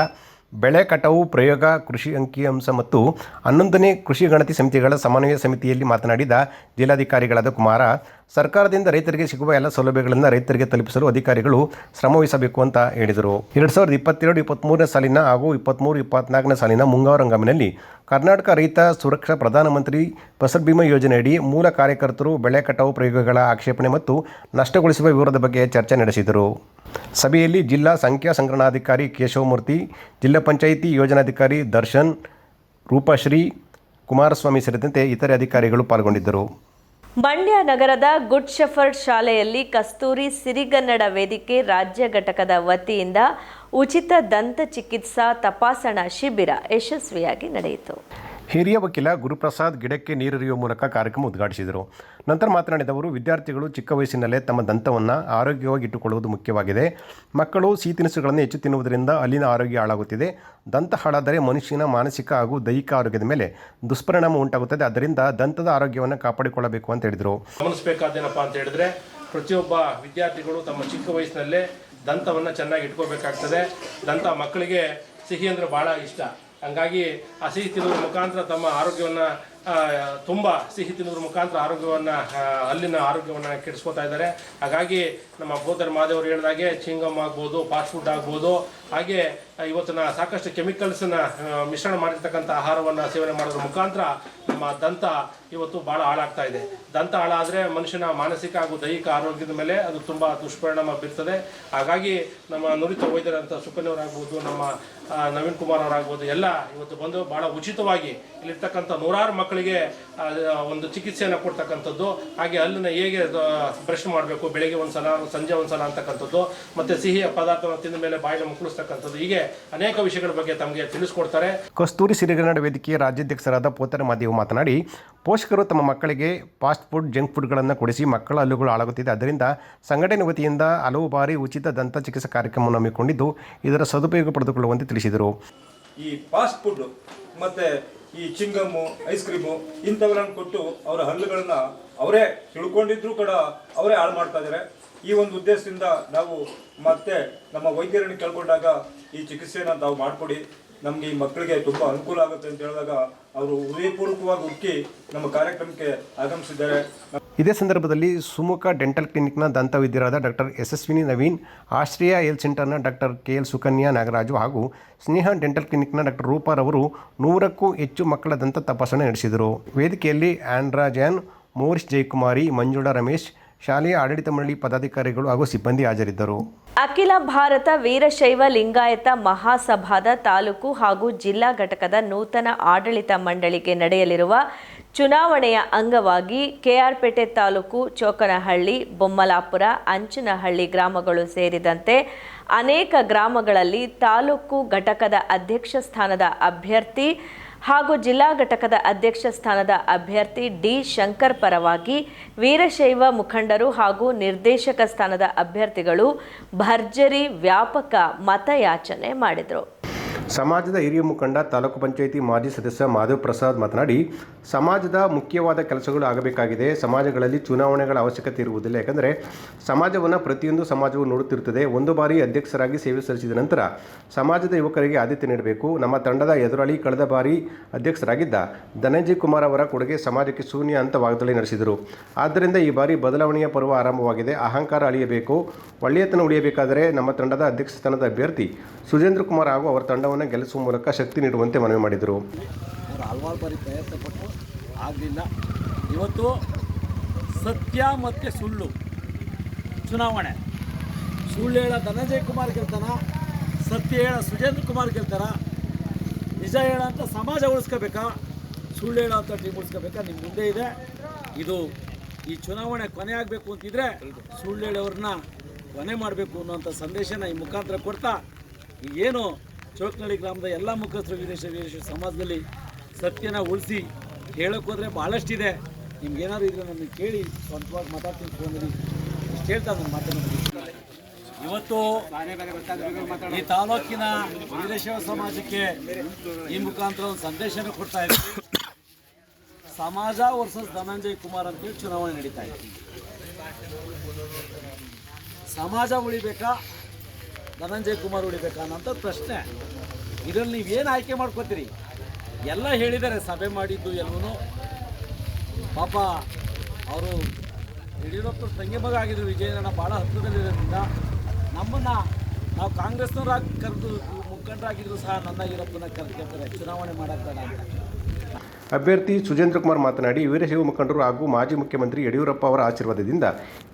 ಬೆಳೆ ಕಟಾವು, ಪ್ರಯೋಗ, ಕೃಷಿ ಅಂಕಿಅಂಶ ಮತ್ತು ಹನ್ನೊಂದನೇ ಕೃಷಿ ಗಣತಿ ಸಮಿತಿಗಳ ಸಮನ್ವಯ ಸಮಿತಿಯಲ್ಲಿ ಮಾತನಾಡಿದ ಜಿಲ್ಲಾಧಿಕಾರಿಗಳಾದ ಕುಮಾರ, ಸರ್ಕಾರದಿಂದ ರೈತರಿಗೆ ಸಿಗುವ ಎಲ್ಲ ಸೌಲಭ್ಯಗಳನ್ನು ರೈತರಿಗೆ ತಲುಪಿಸಲು ಅಧಿಕಾರಿಗಳು ಶ್ರಮವಹಿಸಬೇಕು ಅಂತ ಹೇಳಿದರು. ಎರಡು ಸಾವಿರದ ಇಪ್ಪತ್ತೆರಡು ಇಪ್ಪತ್ತ್ಮೂರನೇ ಸಾಲಿನ ಹಾಗೂ ಇಪ್ಪತ್ತ್ಮೂರು ಇಪ್ಪತ್ನಾಲ್ಕನೇ ಸಾಲಿನ ಮುಂಗಾರು ಹಂಗಾಮಿನಲ್ಲಿ ಕರ್ನಾಟಕ ರೈತ ಸುರಕ್ಷಾ ಪ್ರಧಾನಮಂತ್ರಿ ಫಸಲ್ ಭೀಮಾ ಯೋಜನೆಯಡಿ ಮೂಲ ಕಾರ್ಯಕರ್ತರು ಬೆಳೆ ಕಟಾವು ಪ್ರಯೋಗಗಳ ಆಕ್ಷೇಪಣೆ ಮತ್ತು ನಷ್ಟಗೊಳಿಸುವ ವಿವರದ ಬಗ್ಗೆ ಚರ್ಚೆ ನಡೆಸಿದರು. ಸಭೆಯಲ್ಲಿ ಜಿಲ್ಲಾ ಸಂಖ್ಯಾ ಸಂಗ್ರಹಣಾಧಿಕಾರಿ ಕೇಶವಮೂರ್ತಿ, ಜಿಲ್ಲಾ ಪಂಚಾಯಿತಿ ಯೋಜನಾಧಿಕಾರಿ ದರ್ಶನ್, ರೂಪಶ್ರೀ ಕುಮಾರಸ್ವಾಮಿ ಸೇರಿದಂತೆ ಇತರೆ ಅಧಿಕಾರಿಗಳು ಪಾಲ್ಗೊಂಡಿದ್ದರು. ಮಂಡ್ಯ ನಗರದ ಗುಡ್ ಶೆಫರ್ಡ್ ಶಾಲೆಯಲ್ಲಿ ಕಸ್ತೂರಿ ಸಿರಿಗನ್ನಡ ವೇದಿಕೆ ರಾಜ್ಯ ಘಟಕದ ವತಿಯಿಂದ ಉಚಿತ ದಂತ ಚಿಕಿತ್ಸಾ ತಪಾಸಣಾ ಶಿಬಿರ ಯಶಸ್ವಿಯಾಗಿ ನಡೆಯಿತು. ಹಿರಿಯ ವಕೀಲ ಗುರುಪ್ರಸಾದ್ ಗಿಡಕ್ಕೆ ನೀರೆರೆಯುವ ಮೂಲಕ ಕಾರ್ಯಕ್ರಮ ಉದ್ಘಾಟಿಸಿದರು. ನಂತರ ಮಾತನಾಡಿದ ಅವರು, ವಿದ್ಯಾರ್ಥಿಗಳು ಚಿಕ್ಕ ವಯಸ್ಸಿನಲ್ಲೇ ತಮ್ಮ ದಂತವನ್ನು ಆರೋಗ್ಯವಾಗಿ ಇಟ್ಟುಕೊಳ್ಳುವುದು ಮುಖ್ಯವಾಗಿದೆ. ಮಕ್ಕಳು ಸಿಹಿ ತಿನಿಸುಗಳನ್ನು ಹೆಚ್ಚು ತಿನ್ನುವುದರಿಂದ ಅಲ್ಲಿನ ಆರೋಗ್ಯ ಹಾಳಾಗುತ್ತಿದೆ. ದಂತ ಹಾಳಾದರೆ ಮನುಷ್ಯನ ಮಾನಸಿಕ ಹಾಗೂ ದೈಹಿಕ ಆರೋಗ್ಯದ ಮೇಲೆ ದುಷ್ಪರಿಣಾಮ ಉಂಟಾಗುತ್ತದೆ. ಅದರಿಂದ ದಂತದ ಆರೋಗ್ಯವನ್ನು ಕಾಪಾಡಿಕೊಳ್ಳಬೇಕು ಅಂತ ಹೇಳಿದರು. ಗಮನಿಸಬೇಕಾದೇನಪ್ಪ ಅಂತ ಹೇಳಿದ್ರೆ, ಪ್ರತಿಯೊಬ್ಬ ವಿದ್ಯಾರ್ಥಿಗಳು ತಮ್ಮ ಚಿಕ್ಕ ವಯಸ್ಸಿನಲ್ಲೇ ದಂತವನ್ನು ಚೆನ್ನಾಗಿ ಇಟ್ಕೋಬೇಕಾಗ್ತದೆ. ದಂತ ಮಕ್ಕಳಿಗೆ ಸಿಹಿ ಅಂದರೆ ಭಾಳ ಇಷ್ಟ. ಹಂಗಾಗಿ ಆ ಸಿಹಿ ತಿನ್ನೋದ್ರ ಮುಖಾಂತರ ತಮ್ಮ ಆರೋಗ್ಯವನ್ನು ತುಂಬ ಸಿಹಿ ತಿನ್ನೋದ್ರ ಮುಖಾಂತರ ಆರೋಗ್ಯವನ್ನು ಅಲ್ಲಿನ ಆರೋಗ್ಯವನ್ನು ಕೆಡಿಸ್ಕೋತಾ ಇದ್ದಾರೆ. ಹಾಗಾಗಿ ನಮ್ಮ ಬೋಧರ್ ಮಾದೇವರು ಹೇಳಿದಾಗೆ, ಚಿಂಗಮ್ ಆಗ್ಬೋದು ಫಾಸ್ಟ್ ಫುಡ್ ಆಗ್ಬೋದು, ಹಾಗೆ ಆ, ಇವತ್ತಿನ ಸಾಕಷ್ಟು ಕೆಮಿಕಲ್ಸನ್ನ ಮಿಶ್ರಣ ಮಾಡಿರ್ತಕ್ಕಂಥ ಆಹಾರವನ್ನು ಸೇವನೆ ಮಾಡೋದ್ರ ಮುಖಾಂತರ ನಮ್ಮ ದಂತ ಇವತ್ತು ಭಾಳ ಹಾಳಾಗ್ತಾ ಇದೆ. ದಂತ ಹಾಳಾದರೆ ಮನುಷ್ಯನ ಮಾನಸಿಕ ಹಾಗೂ ದೈಹಿಕ ಆರೋಗ್ಯದ ಮೇಲೆ ಅದು ತುಂಬ ದುಷ್ಪರಿಣಾಮ ಬೀರ್ತದೆ. ಹಾಗಾಗಿ ನಮ್ಮ ನುರಿತ ವೈದ್ಯರಂತ ಸುಕನ್ಯವರಾಗ್ಬೋದು ನಮ್ಮ ನವೀನ್ ಕುಮಾರ್ ಅವರಾಗ್ಬೋದು ಎಲ್ಲ ಇವತ್ತು ಬಂದು ಭಾಳ ಉಚಿತವಾಗಿ ಇಲ್ಲಿರ್ತಕ್ಕಂಥ ನೂರಾರು ಮಕ್ಕಳಿಗೆ ಒಂದು ಚಿಕಿತ್ಸೆಯನ್ನು ಕೊಡ್ತಕ್ಕಂಥದ್ದು. ಹಾಗೆ ಅಲ್ಲಿನ ಹೇಗೆ ಬ್ರಷ್ ಮಾಡಬೇಕು ಬೆಳಗ್ಗೆ ಒಂದ್ಸಲ ಸಂಜೆ ಒಂದು ಸಲ ಅಂತಕ್ಕಂಥದ್ದು ಮತ್ತು ಸಿಹಿಯ ಪದಾರ್ಥವನ್ನು ತಿಂದ ಮೇಲೆ ಬಾಯಿನ ಮುಕ್ಕಳಿಸ್ತಕ್ಕಂಥದ್ದು. ಹೀಗೆ ಅನೇಕ ವಿಷಯಗಳ ಬಗ್ಗೆ ತಮಗೆ ತಿಳಿಸ್ಕೊಡ್ತಾರೆ. ಕಸ್ತೂರಿ ಸಿರಿಗನ್ನಡ ವೇದಿಕೆಯ ರಾಜ್ಯಾಧ್ಯಕ್ಷರಾದ ಪೋತರ ಮಾದೇವ್ ಮಾತನಾಡಿ ಪೋಷಕರು ತಮ್ಮ ಮಕ್ಕಳಿಗೆ ಫಾಸ್ಟ್ ಫುಡ್ ಜಂಕ್ ಫುಡ್ಗಳನ್ನು ಕೊಡಿಸಿ ಮಕ್ಕಳ ಹಲ್ಲುಗಳು ಹಾಳಾಗುತ್ತಿದೆ. ಅದರಿಂದ ಸಂಘಟನೆ ವತಿಯಿಂದ ಹಲವು ಬಾರಿ ಉಚಿತ ದಂತ ಚಿಕಿತ್ಸಾ ಕಾರ್ಯಕ್ರಮವನ್ನು ಹಮ್ಮಿಕೊಂಡಿದ್ದು ಇದರ ಸದುಪಯೋಗ ಪಡೆದುಕೊಳ್ಳುವಂತೆ ತಿಳಿಸಿದರು. ಈ ಫಾಸ್ಟ್ ಫುಡ್ ಮತ್ತೆ ಈ ಚಿಂಗಮ್ಮು ಐಸ್ ಕ್ರೀಮು ಇಂಥವೆಲ್ಲ ಕೊಟ್ಟು ಅವರ ಹಲ್ಲುಗಳನ್ನ ಅವರೇ ತಿಳ್ಕೊಂಡಿದ್ರು ಕೂಡ ಅವರೇ ಹಾಳು ಮಾಡ್ತಾ ಇದ್ದಾರೆ. ಈ ಒಂದು ಉದ್ದೇಶದಿಂದ ನಾವು ಮತ್ತೆ ನಮ್ಮ ವೈದ್ಯರನ್ನು ಕೇಳ್ಕೊಂಡಾಗ ಈ ಚಿಕಿತ್ಸೆಯನ್ನು ತಾವು ಮಾಡಿಕೊಡಿ. ನಮಗೆ ಈ ಮಕ್ಕಳಿಗೆ ತುಂಬ ಅನುಕೂಲ ಆಗುತ್ತೆ ಅಂತ ಹೇಳಿದಾಗ ಅವರು ಹೃದಯಪೂರ್ವಕವಾಗಿ ಉಕ್ಕಿ ನಮ್ಮ ಕಾರ್ಯಕ್ರಮಕ್ಕೆ ಆಗಮಿಸಿದ್ದಾರೆ. ಇದೇ ಸಂದರ್ಭದಲ್ಲಿ ಸುಮುಖ ಡೆಂಟಲ್ ಕ್ಲಿನಿಕ್ನ ದಂತ ವೈದ್ಯರಾದ doctor Yashasvini Naveen, Ashraya health ಸೆಂಟರ್ನ doctor K L Sukanya Nagaraju ಹಾಗೂ ಸ್ನೇಹ ಡೆಂಟಲ್ ಕ್ಲಿನಿಕ್ನ ಡಾಕ್ಟರ್ ರೂಪಾರವರು ನೂರಕ್ಕೂ ಹೆಚ್ಚು ಮಕ್ಕಳ ದಂತ ತಪಾಸಣೆ ನಡೆಸಿದರು. ವೇದಿಕೆಯಲ್ಲಿ ಆಂಡ್ರಾಜಾನ್ ಮೋರಿಸ್ ಜಯಕುಮಾರಿ, ಮಂಜುಳಾ ರಮೇಶ್ ಶಾಲೆಯ ಆಡಳಿತ ಮಂಡಳಿ ಪದಾಧಿಕಾರಿಗಳು ಹಾಗೂ ಸಿಬ್ಬಂದಿ ಹಾಜರಿದ್ದರು. ಅಖಿಲ ಭಾರತ ವೀರಶೈವ ಲಿಂಗಾಯತ ಮಹಾಸಭಾದ ತಾಲೂಕು ಹಾಗೂ ಜಿಲ್ಲಾ ಘಟಕದ ನೂತನ ಆಡಳಿತ ಮಂಡಳಿಗೆ ನಡೆಯಲಿರುವ ಚುನಾವಣೆಯ ಅಂಗವಾಗಿ ಕೆಆರ್ಪೇಟೆ ತಾಲೂಕು ಚೋಕನಹಳ್ಳಿ, ಬೊಮ್ಮಲಾಪುರ, ಅಂಚನಹಳ್ಳಿ ಗ್ರಾಮಗಳು ಸೇರಿದಂತೆ ಅನೇಕ ಗ್ರಾಮಗಳಲ್ಲಿ ತಾಲೂಕು ಘಟಕದ ಅಧ್ಯಕ್ಷ ಸ್ಥಾನದ ಅಭ್ಯರ್ಥಿ ಹಾಗೂ ಜಿಲ್ಲಾ ಘಟಕದ ಅಧ್ಯಕ್ಷ ಸ್ಥಾನದ ಅಭ್ಯರ್ಥಿ ಡಿ ಶಂಕರ್ ಪರವಾಗಿ ವೀರಶೈವ ಮುಖಂಡರು ಹಾಗೂ ನಿರ್ದೇಶಕ ಸ್ಥಾನದ ಅಭ್ಯರ್ಥಿಗಳು ಭರ್ಜರಿ ವ್ಯಾಪಕ ಮತಯಾಚನೆ ಮಾಡಿದರು. ಸಮಾಜದ ಹಿರಿಯ ಮುಖಂಡ, ತಾಲೂಕು ಪಂಚಾಯಿತಿ ಮಾಜಿ ಸದಸ್ಯ ಮಾಧವ್ ಪ್ರಸಾದ್ ಮಾತನಾಡಿ, ಸಮಾಜದ ಮುಖ್ಯವಾದ ಕೆಲಸಗಳು ಆಗಬೇಕಾಗಿದೆ. ಸಮಾಜಗಳಲ್ಲಿ ಚುನಾವಣೆಗಳ ಅವಶ್ಯಕತೆ ಇರುವುದಿಲ್ಲ. ಯಾಕಂದರೆ ಸಮಾಜವನ್ನು ಪ್ರತಿಯೊಂದು ಸಮಾಜವು ನೋಡುತ್ತಿರುತ್ತದೆ. ಒಂದು ಬಾರಿ ಅಧ್ಯಕ್ಷರಾಗಿ ಸೇವೆ ಸಲ್ಲಿಸಿದ ನಂತರ ಸಮಾಜದ ಯುವಕರಿಗೆ ಆದ್ಯತೆ ನೀಡಬೇಕು. ನಮ್ಮ ತಂಡದ ಎದುರಾಳಿ ಕಳೆದ ಬಾರಿ ಅಧ್ಯಕ್ಷರಾಗಿದ್ದ ಧನಂಜಯ್ ಕುಮಾರ್ ಅವರ ಕೊಡುಗೆ ಸಮಾಜಕ್ಕೆ ಶೂನ್ಯ ಅಂತ ವಾಗ್ದಾಳಿ ನಡೆಸಿದರು. ಆದ್ದರಿಂದ ಈ ಬಾರಿ ಬದಲಾವಣೆಯ ಪರ್ವ ಆರಂಭವಾಗಿದೆ. ಅಹಂಕಾರ ಅಳಿಯಬೇಕು. ಒಳ್ಳೆಯತನ ಉಳಿಯಬೇಕಾದರೆ ನಮ್ಮ ತಂಡದ ಅಧ್ಯಕ್ಷ ಸ್ಥಾನದ ಅಭ್ಯರ್ಥಿ ಸುಜೇಂದ್ರ ಕುಮಾರ್ ಹಾಗೂ ಅವರ ತಂಡವನ್ನು ಗೆಲ್ಲಿಸುವ ಮೂಲಕ ಶಕ್ತಿ ನೀಡುವಂತೆ ಮನವಿ ಮಾಡಿದರು. ಹಲವಾರು ಬಾರಿ ಪ್ರಯತ್ನ ಪಟ್ಟು ಆಗಲಿಲ್ಲ. ಇವತ್ತು ಸತ್ಯ ಮತ್ತು ಸುಳ್ಳು. ಚುನಾವಣೆ. ಸುಳ್ಳು ಹೇಳೋ ಧನಂಜಯ್ ಕುಮಾರ್ ಗೆಲ್ತಾನ, ಸತ್ಯ ಹೇಳ ಸುಜೇಂದ್ರ ಕುಮಾರ್ ಗೆಲ್ತಾರ, ನಿಜ ಅಂತ ಸಮಾಜ ಉಳಿಸ್ಕೋಬೇಕಾ, ಸುಳ್ಳು ಅಂತ ಟೀಮ್ ಉಳಿಸ್ಕೋಬೇಕಾ ನಿಮ್ಮ ಮುಂದೆ ಇದೆ. ಇದು ಈ ಚುನಾವಣೆ ಕೊನೆ ಆಗಬೇಕು ಅಂತಿದ್ರೆ ಸುಳ್ಳು ಹೇಳೋರನ್ನ ಕೊನೆ ಮಾಡಬೇಕು ಅನ್ನೋಂಥ ಸಂದೇಶನ ಈ ಮುಖಾಂತರ ಕೊಡ್ತಾ, ಏನು ಚೌಕನಹಳ್ಳಿ ಗ್ರಾಮದ ಎಲ್ಲ ಮುಖಸ್ಥರು ವೀರೇಶ ವೀರೇಶ ಸಮಾಜದಲ್ಲಿ ಸತ್ಯನ ಉಳಿಸಿ ಹೇಳೋಕ್ಕೋದ್ರೆ ಹೋದರೆ ಭಾಳಷ್ಟಿದೆ ನಿಮ್ಗೇನಾದ್ರು ಇದ್ರೆ ನನ್ನ ಕೇಳಿ ಸ್ವಂತವಾಗಿ ಮಾತಾಡ್ತೀನಿ ಫೋನಲ್ಲಿ. ಇಷ್ಟು ಹೇಳ್ತಾ ನನ್ನ ಮಾತಾಡೋದು. ಇವತ್ತು ಈ ತಾಲೂಕಿನ ವೀರಶೈವ ಸಮಾಜಕ್ಕೆ ಈ ಮುಖಾಂತರ ಒಂದು ಸಂದೇಶನ ಕೊಡ್ತಾ ಇದ್ದೀವಿ ಸಮಾಜ ವರ್ಸಸ್ ಧನಂಜಯ್ ಕುಮಾರ್ ಅಂತೇಳಿ ಚುನಾವಣೆ ನಡೀತಾ ಇದೆ. ಸಮಾಜ ಉಳಿಬೇಕಾ? ಧನಂಜಯ್ ಕುಮಾರ್ ಉಳಿಬೇಕಾ ಅನ್ನೋಂಥ ಪ್ರಶ್ನೆ. ಇದರಲ್ಲಿ ನೀವೇನು ಆಯ್ಕೆ ಮಾಡ್ಕೋತೀರಿ? ಎಲ್ಲ ಹೇಳಿದ್ದಾರೆ, ಸಭೆ ಮಾಡಿದ್ದು ಎಲ್ಲವೂ ಪಾಪ ಅವರು ಯಡಿಯೂರಪ್ಪ ತಂಗಿ ಮಗ ಆಗಿದ್ರು ವಿಜಯನ ಭಾಳ ಹತ್ತಿರದಲ್ಲಿರೋದ್ರಿಂದ. ನಮ್ಮನ್ನು ನಾವು ಕಾಂಗ್ರೆಸ್ನವರಾಗಿ ಕರೆದು ಮುಖಂಡರಾಗಿದ್ರು ಸಹ ನನ್ನ ಯಡಿಯೂರಪ್ಪನ ಕರ್ಕೊತಾರೆ ಚುನಾವಣೆ ಮಾಡೋಕ್ಕೆ ಬೇಡ ಅಂತ. ಅಭ್ಯರ್ಥಿ ಸುಜೇಂದ್ರ ಕುಮಾರ್ ಮಾತನಾಡಿ, ವೀರಶೈವ ಮುಖಂಡರು ಹಾಗೂ ಮಾಜಿ ಮುಖ್ಯಮಂತ್ರಿ ಯಡಿಯೂರಪ್ಪ ಅವರ ಆಶೀರ್ವಾದದಿಂದ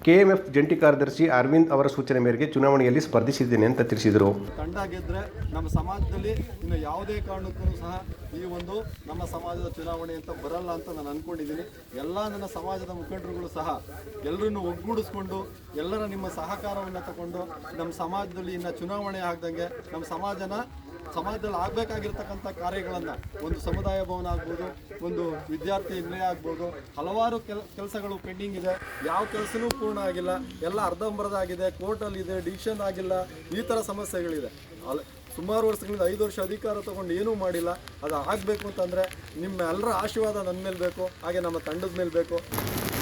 ಕೆಎಂಎಫ್ ಜಂಟಿ ಕಾರ್ಯದರ್ಶಿ ಅರವಿಂದ್ ಅವರ ಸೂಚನೆ ಮೇರೆಗೆ ಚುನಾವಣೆಯಲ್ಲಿ ಸ್ಪರ್ಧಿಸಿದ್ದೇನೆ ಅಂತ ತಿಳಿಸಿದರು. ತಂಡ ಗೆದ್ದರೆ ನಮ್ಮ ಸಮಾಜದಲ್ಲಿ ಇನ್ನು ಯಾವುದೇ ಕಾರಣಕ್ಕೂ ಸಹ ಈ ಒಂದು ನಮ್ಮ ಸಮಾಜದ ಚುನಾವಣೆ ಅಂತ ಬರಲ್ಲ ಅಂತ ನಾನು ಅನ್ಕೊಂಡಿದ್ದೀನಿ. ಎಲ್ಲ ನನ್ನ ಸಮಾಜದ ಮುಖಂಡರುಗಳು ಸಹ ಎಲ್ಲರನ್ನು ಒಗ್ಗೂಡಿಸ್ಕೊಂಡು, ಎಲ್ಲರ ನಿಮ್ಮ ಸಹಕಾರವನ್ನು ತಗೊಂಡು ನಮ್ಮ ಸಮಾಜದಲ್ಲಿ ಇನ್ನು ಚುನಾವಣೆ ಆಗ್ದಂಗೆ ನಮ್ಮ ಸಮಾಜನ ಸಮಾಜದಲ್ಲಿ ಆಗಬೇಕಾಗಿರ್ತಕ್ಕಂಥ ಕಾರ್ಯಗಳನ್ನು ಒಂದು ಸಮುದಾಯ ಭವನ ಆಗ್ಬೋದು, ಒಂದು ವಿದ್ಯಾರ್ಥಿ ನಿಲಯ ಆಗ್ಬೋದು, ಹಲವಾರು ಕೆಲ್, ಕೆಲಸಗಳು ಪೆಂಡಿಂಗ್ ಇದೆ. ಯಾವ ಕೆಲಸನೂ ಪೂರ್ಣ ಆಗಿಲ್ಲ, ಎಲ್ಲ ಅರ್ಧಂಬರ್ಧ ಆಗಿದೆ ಕೋರ್ಟಲ್ಲಿ ಇದೆ, ಡಿಸಿಷನ್ ಆಗಿಲ್ಲ, ಈ ಥರ ಸಮಸ್ಯೆಗಳಿದೆ. ಅಲ್ಲ ಸುಮಾರು ವರ್ಷಗಳಿಂದ ಐದು ವರ್ಷ ಅಧಿಕಾರ ತಗೊಂಡು ಏನೂ ಮಾಡಿಲ್ಲ. ಅದು ಆಗಬೇಕು ಅಂತಂದರೆ ನಿಮ್ಮ ಎಲ್ಲರ ಆಶೀರ್ವಾದ ನನ್ನ ಮೇಲೆ ಬೇಕು, ಹಾಗೆ ನಮ್ಮ ತಂಡದ ಮೇಲೆ ಬೇಕು.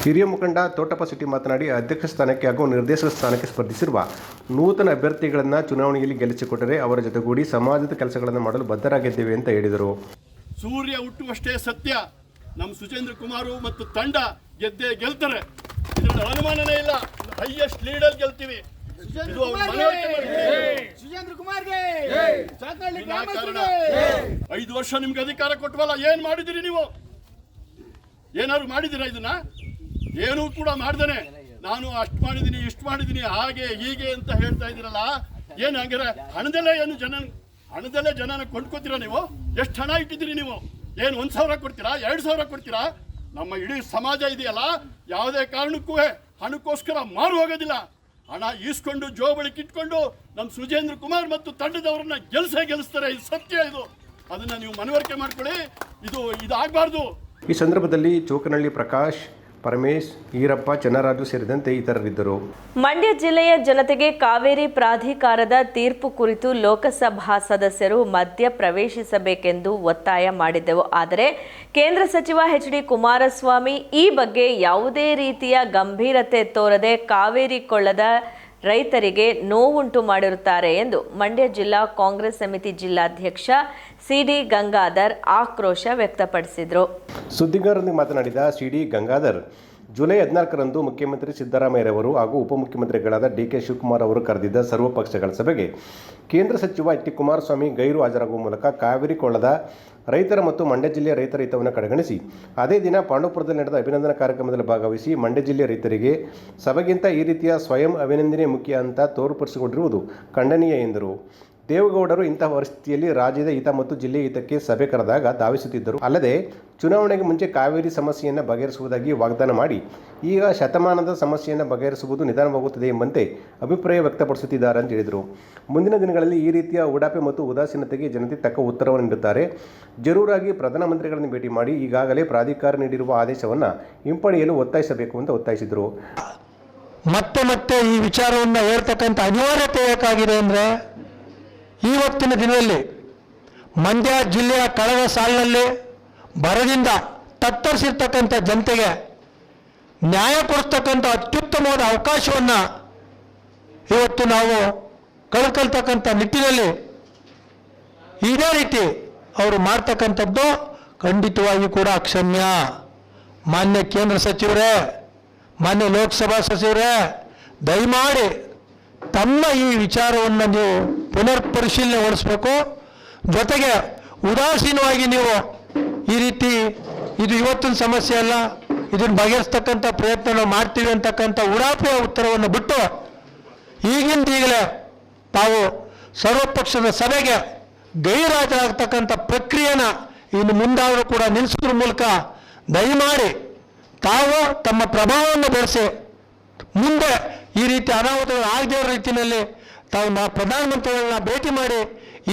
ಹಿರಿಯ ಮುಖಂಡ ತೋಟಪ್ಪ ಸಿಟಿ ಮಾತನಾಡಿ ಅಧ್ಯಕ್ಷ ಸ್ಥಾನಕ್ಕೆ ಹಾಗೂ ನಿರ್ದೇಶಕ ಸ್ಥಾನಕ್ಕೆ ಸ್ಪರ್ಧಿಸಿರುವ ನೂತನ ಅಭ್ಯರ್ಥಿಗಳನ್ನು ಚುನಾವಣೆಯಲ್ಲಿ ಗೆಲ್ಲಿಸಿಕೊಟ್ಟರೆ ಅವರ ಜೊತೆಗೂಡಿ ಸಮಾಜದ ಕೆಲಸಗಳನ್ನು ಮಾಡಲು ಬದ್ಧರಾಗಿದ್ದೇವೆ ಅಂತ ಹೇಳಿದರು. ಸೂರ್ಯ ಹುಟ್ಟುವಷ್ಟೇ ಸತ್ಯ. ನಮ್ಮ ಸುಚೇಂದ್ರ ಕುಮಾರು ಮತ್ತು ತಂಡ ಗೆದ್ದೇ ಗೆಲ್ತಾರೆ. ಇದರಲ್ಲಿ ಅನುಮಾನನೇ ಇಲ್ಲ. ಹೈಯೆಸ್ಟ್ ಲೀಡರ್ ಗೆಲ್ತೀವಿ. ಸುಜೇಂದ್ರ. ವಿನಾಕಾರಣ ಐದು ವರ್ಷ ನಿಮ್ಗೆ ಅಧಿಕಾರ ಕೊಟ್ಟವಲ್ಲ ಏನ್ ಮಾಡಿದಿರಿ ನೀವು? ಏನಾದ್ರು ಮಾಡಿದಿರ ಇದನ್ನ? ಏನೂ ಕೂಡ ಮಾಡ್ದೇನೆ. ನಾನು ಅಷ್ಟು ಮಾಡಿದ್ದೀನಿ ಇಷ್ಟು ಮಾಡಿದ್ದೀನಿ ಹಾಗೆ, ಹೀಗೆ ಅಂತ ಹೇಳ್ತಾ ಇದ್ದೀರಲ್ಲ. ಏನು ಹಂಗಾರೆ, ಹಣದಲ್ಲೇ ಏನು ಜನ, ಹಣದಲ್ಲೇ ಜನನ ಕೊಂಡ್ಕೋತೀರಾ ನೀವು? ಎಷ್ಟು ಹಣ ಇಟ್ಟಿದ್ದೀರಿ ನೀವು? ಏನು ಒಂದು ಸಾವಿರ ಕೊಡ್ತೀರಾ, ಎರಡು ಸಾವಿರ ಕೊಡ್ತೀರಾ? ನಮ್ಮ ಇಡೀ ಸಮಾಜ ಇದೆಯಲ್ಲ, ಯಾವುದೇ ಕಾರಣಕ್ಕೂ ಹಣಕ್ಕೋಸ್ಕರ ಮಾರು ಹೋಗೋದಿಲ್ಲ. ಹಣ ಈಸ್ಕೊಂಡು ಜೋಬಳಿಗೆ ಇಟ್ಕೊಂಡು ನಮ್ಮ ಸುಜೇಂದ್ರ ಕುಮಾರ್ ಮತ್ತು ತಂಡದವರನ್ನ ಗೆಲ್ಸೇ ಗೆಲ್ಲಿಸ್ತಾರೆ ಇದು ಸತ್ಯ ಇದು. ಅದನ್ನ ನೀವು ಮನವರಿಕೆ ಮಾಡ್ಕೊಳ್ಳಿ. ಇದು, ಇದಾಗಬಾರ್ದು. ಈ ಸಂದರ್ಭದಲ್ಲಿ ಚೋಕನಹಳ್ಳಿ ಪ್ರಕಾಶ್ ಪರಮೇಶ್, ಈರಪ್ಪ, ಚನ್ನರಾಜು ಸೇರಿದಂತೆ ಇತರರಿದ್ದರು. ಮಂಡ್ಯ ಜಿಲ್ಲೆಯ ಜನತೆಗೆ ಕಾವೇರಿ ಪ್ರಾಧಿಕಾರದ ತೀರ್ಪು ಕುರಿತು ಲೋಕಸಭಾ ಸದಸ್ಯರು ಮಧ್ಯ ಪ್ರವೇಶಿಸಬೇಕೆಂದು ಒತ್ತಾಯ ಮಾಡಿದ್ದೆವು. ಆದರೆ ಕೇಂದ್ರ ಸಚಿವ ಎಚ್ ಡಿ ಕುಮಾರಸ್ವಾಮಿ ಈ ಬಗ್ಗೆ ಯಾವುದೇ ರೀತಿಯ ಗಂಭೀರತೆ ತೋರದೆ ಕಾವೇರಿ ಕೊಳ್ಳದ ರೈತರಿಗೆ ನೋವುಂಟು ಮಾಡಿರುತ್ತಾರೆ ಎಂದು ಮಂಡ್ಯ ಜಿಲ್ಲಾ ಕಾಂಗ್ರೆಸ್ ಸಮಿತಿ ಜಿಲ್ಲಾಧ್ಯಕ್ಷ ಸಿಡಿ ಗಂಗಾಧರ್ ಆಕ್ರೋಶ ವ್ಯಕ್ತಪಡಿಸಿದರು. ಸುದ್ದಿಗಾರರೊಂದಿಗೆ ಮಾತನಾಡಿದ ಸಿ ಡಿ ಗಂಗಾಧರ್, ಜುಲೈ ಹದಿನಾಲ್ಕರಂದು ಮುಖ್ಯಮಂತ್ರಿ ಸಿದ್ದರಾಮಯ್ಯರವರು ಹಾಗೂ ಉಪಮುಖ್ಯಮಂತ್ರಿಗಳಾದ ಡಿ ಕೆ ಶಿವಕುಮಾರ್ ಅವರು ಕರೆದಿದ್ದ ಸರ್ವಪಕ್ಷಗಳ ಸಭೆಗೆ ಕೇಂದ್ರ ಸಚಿವ ಎಚ್ ಡಿ ಕುಮಾರಸ್ವಾಮಿ ಗೈರು ಹಾಜರಾಗುವ ಮೂಲಕ ಕಾವೇರಿ ಕೊಳ್ಳದ ರೈತರ ಮತ್ತು ಮಂಡ್ಯ ಜಿಲ್ಲೆಯ ರೈತರ ಹಿತವನ್ನು ಕಡೆಗಣಿಸಿ. ಅದೇ ದಿನ ಪಾಂಡವಪುರದಲ್ಲಿ ನಡೆದ ಅಭಿನಂದನಾ ಕಾರ್ಯಕ್ರಮದಲ್ಲಿ ಭಾಗವಹಿಸಿ ಮಂಡ್ಯ ಜಿಲ್ಲೆಯ ರೈತರಿಗೆ ಸಭೆಗಿಂತ ಈ ರೀತಿಯ ಸ್ವಯಂ ಅಭಿನಂದನೆ ಮುಖ್ಯ ಅಂತ ತೋರ್ಪಡಿಸಿಕೊಂಡಿರುವುದು ಖಂಡನೀಯ ಎಂದರು. ದೇವೇಗೌಡರು ಇಂತಹ ಪರಿಸ್ಥಿತಿಯಲ್ಲಿ ರಾಜ್ಯದ ಹಿತ ಮತ್ತು ಜಿಲ್ಲೆಯ ಹಿತಕ್ಕೆ ಸಭೆ ಕರೆದಾಗ ಧಾವಿಸುತ್ತಿದ್ದರು. ಅಲ್ಲದೆ, ಚುನಾವಣೆಗೆ ಮುಂಚೆ ಕಾವೇರಿ ಸಮಸ್ಯೆಯನ್ನು ಬಗೆಹರಿಸುವುದಾಗಿ ವಾಗ್ದಾನ ಮಾಡಿ, ಈಗ ಶತಮಾನದ ಸಮಸ್ಯೆಯನ್ನು ಬಗೆಹರಿಸುವುದು ನಿಧಾನವಾಗುತ್ತದೆ ಎಂಬಂತೆ ಅಭಿಪ್ರಾಯ ವ್ಯಕ್ತಪಡಿಸುತ್ತಿದ್ದಾರೆ ಅಂತ ಹೇಳಿದರು. ಮುಂದಿನ ದಿನಗಳಲ್ಲಿ ಈ ರೀತಿಯ ಉಡಾಪೆ ಮತ್ತು ಉದಾಸೀನತೆಗೆ ಜನತೆ ತಕ್ಕ ಉತ್ತರವನ್ನು ನೀಡುತ್ತಾರೆ. ಜರೂರಾಗಿ ಪ್ರಧಾನಮಂತ್ರಿಗಳನ್ನು ಭೇಟಿ ಮಾಡಿ ಈಗಾಗಲೇ ಪ್ರಾಧಿಕಾರ ನೀಡಿರುವ ಆದೇಶವನ್ನು ಹಿಂಪಡೆಯಲು ಒತ್ತಾಯಿಸಬೇಕು ಅಂತ ಒತ್ತಾಯಿಸಿದರು. ಮತ್ತೆ ಮತ್ತೆ ಈ ವಿಚಾರವನ್ನು ಹೇಳ್ತಕ್ಕಂಥ ಅನಿವಾರ್ಯತೆ ಯಾಕಾಗಿದೆ ಅಂದರೆ ಇವತ್ತಿನ ದಿನದಲ್ಲಿ ಮಂಡ್ಯ ಜಿಲ್ಲೆಯ ಕಳೆದ ಸಾಲಿನಲ್ಲಿ ಬರದಿಂದ ತತ್ತರಿಸಿರ್ತಕ್ಕಂಥ ಜನತೆಗೆ ನ್ಯಾಯ ಕೊಡಿಸ್ತಕ್ಕಂಥ ಅತ್ಯುತ್ತಮವಾದ ಅವಕಾಶವನ್ನು ಇವತ್ತು ನಾವು ಕಳ್ಕೊಳ್ತಕ್ಕಂಥ ನಿಟ್ಟಿನಲ್ಲಿ ಇದೇ ರೀತಿ ಅವರು ಮಾಡ್ತಕ್ಕಂಥದ್ದು ಖಂಡಿತವಾಗಿ ಕೂಡ ಅಕ್ಷಮ್ಯ. ಮಾನ್ಯ ಕೇಂದ್ರ ಸಚಿವರೇ, ಮಾನ್ಯ ಲೋಕಸಭಾ ಸಚಿವರೇ, ದಯಮಾಡಿ ತಮ್ಮ ಈ ವಿಚಾರವನ್ನು ನೀವು ಪುನರ್ ಪರಿಶೀಲನೆ ಹೊಡಿಸ್ಬೇಕು ಜೊತೆಗೆ ಉದಾಸೀನವಾಗಿ ನೀವು ಈ ರೀತಿ ಇದು ಇವತ್ತಿನ ಸಮಸ್ಯೆ ಅಲ್ಲ, ಇದನ್ನು ಬಗೆಹರಿಸ್ತಕ್ಕಂಥ ಪ್ರಯತ್ನ ನಾವು ಮಾಡ್ತೀವಿ ಅಂತಕ್ಕಂಥ ಉಡಾಪೆಯ ಉತ್ತರವನ್ನು ಬಿಟ್ಟು ಈಗಿಂದ ಈಗಲೇ ತಾವು ಸರ್ವಪಕ್ಷದ ಸಭೆಗೆ ಗೈರಾಜರಾಗ್ತಕ್ಕಂಥ ಪ್ರಕ್ರಿಯೆನ ಇನ್ನು ಮುಂದಾದರೂ ಕೂಡ ನಿಲ್ಲಿಸೋದ್ರ ಮೂಲಕ ದಯಮಾಡಿ ತಾವು ತಮ್ಮ ಪ್ರಭಾವವನ್ನು ಬೆಳೆಸಿ ಮುಂದೆ ಈ ರೀತಿ ಅನಾಹುತಗಳು ಆಗದೇ ಇರೋ ರೀತಿಯಲ್ಲಿ ತಾವು ನಾ ಪ್ರಧಾನಮಂತ್ರಿಗಳನ್ನ ಭೇಟಿ ಮಾಡಿ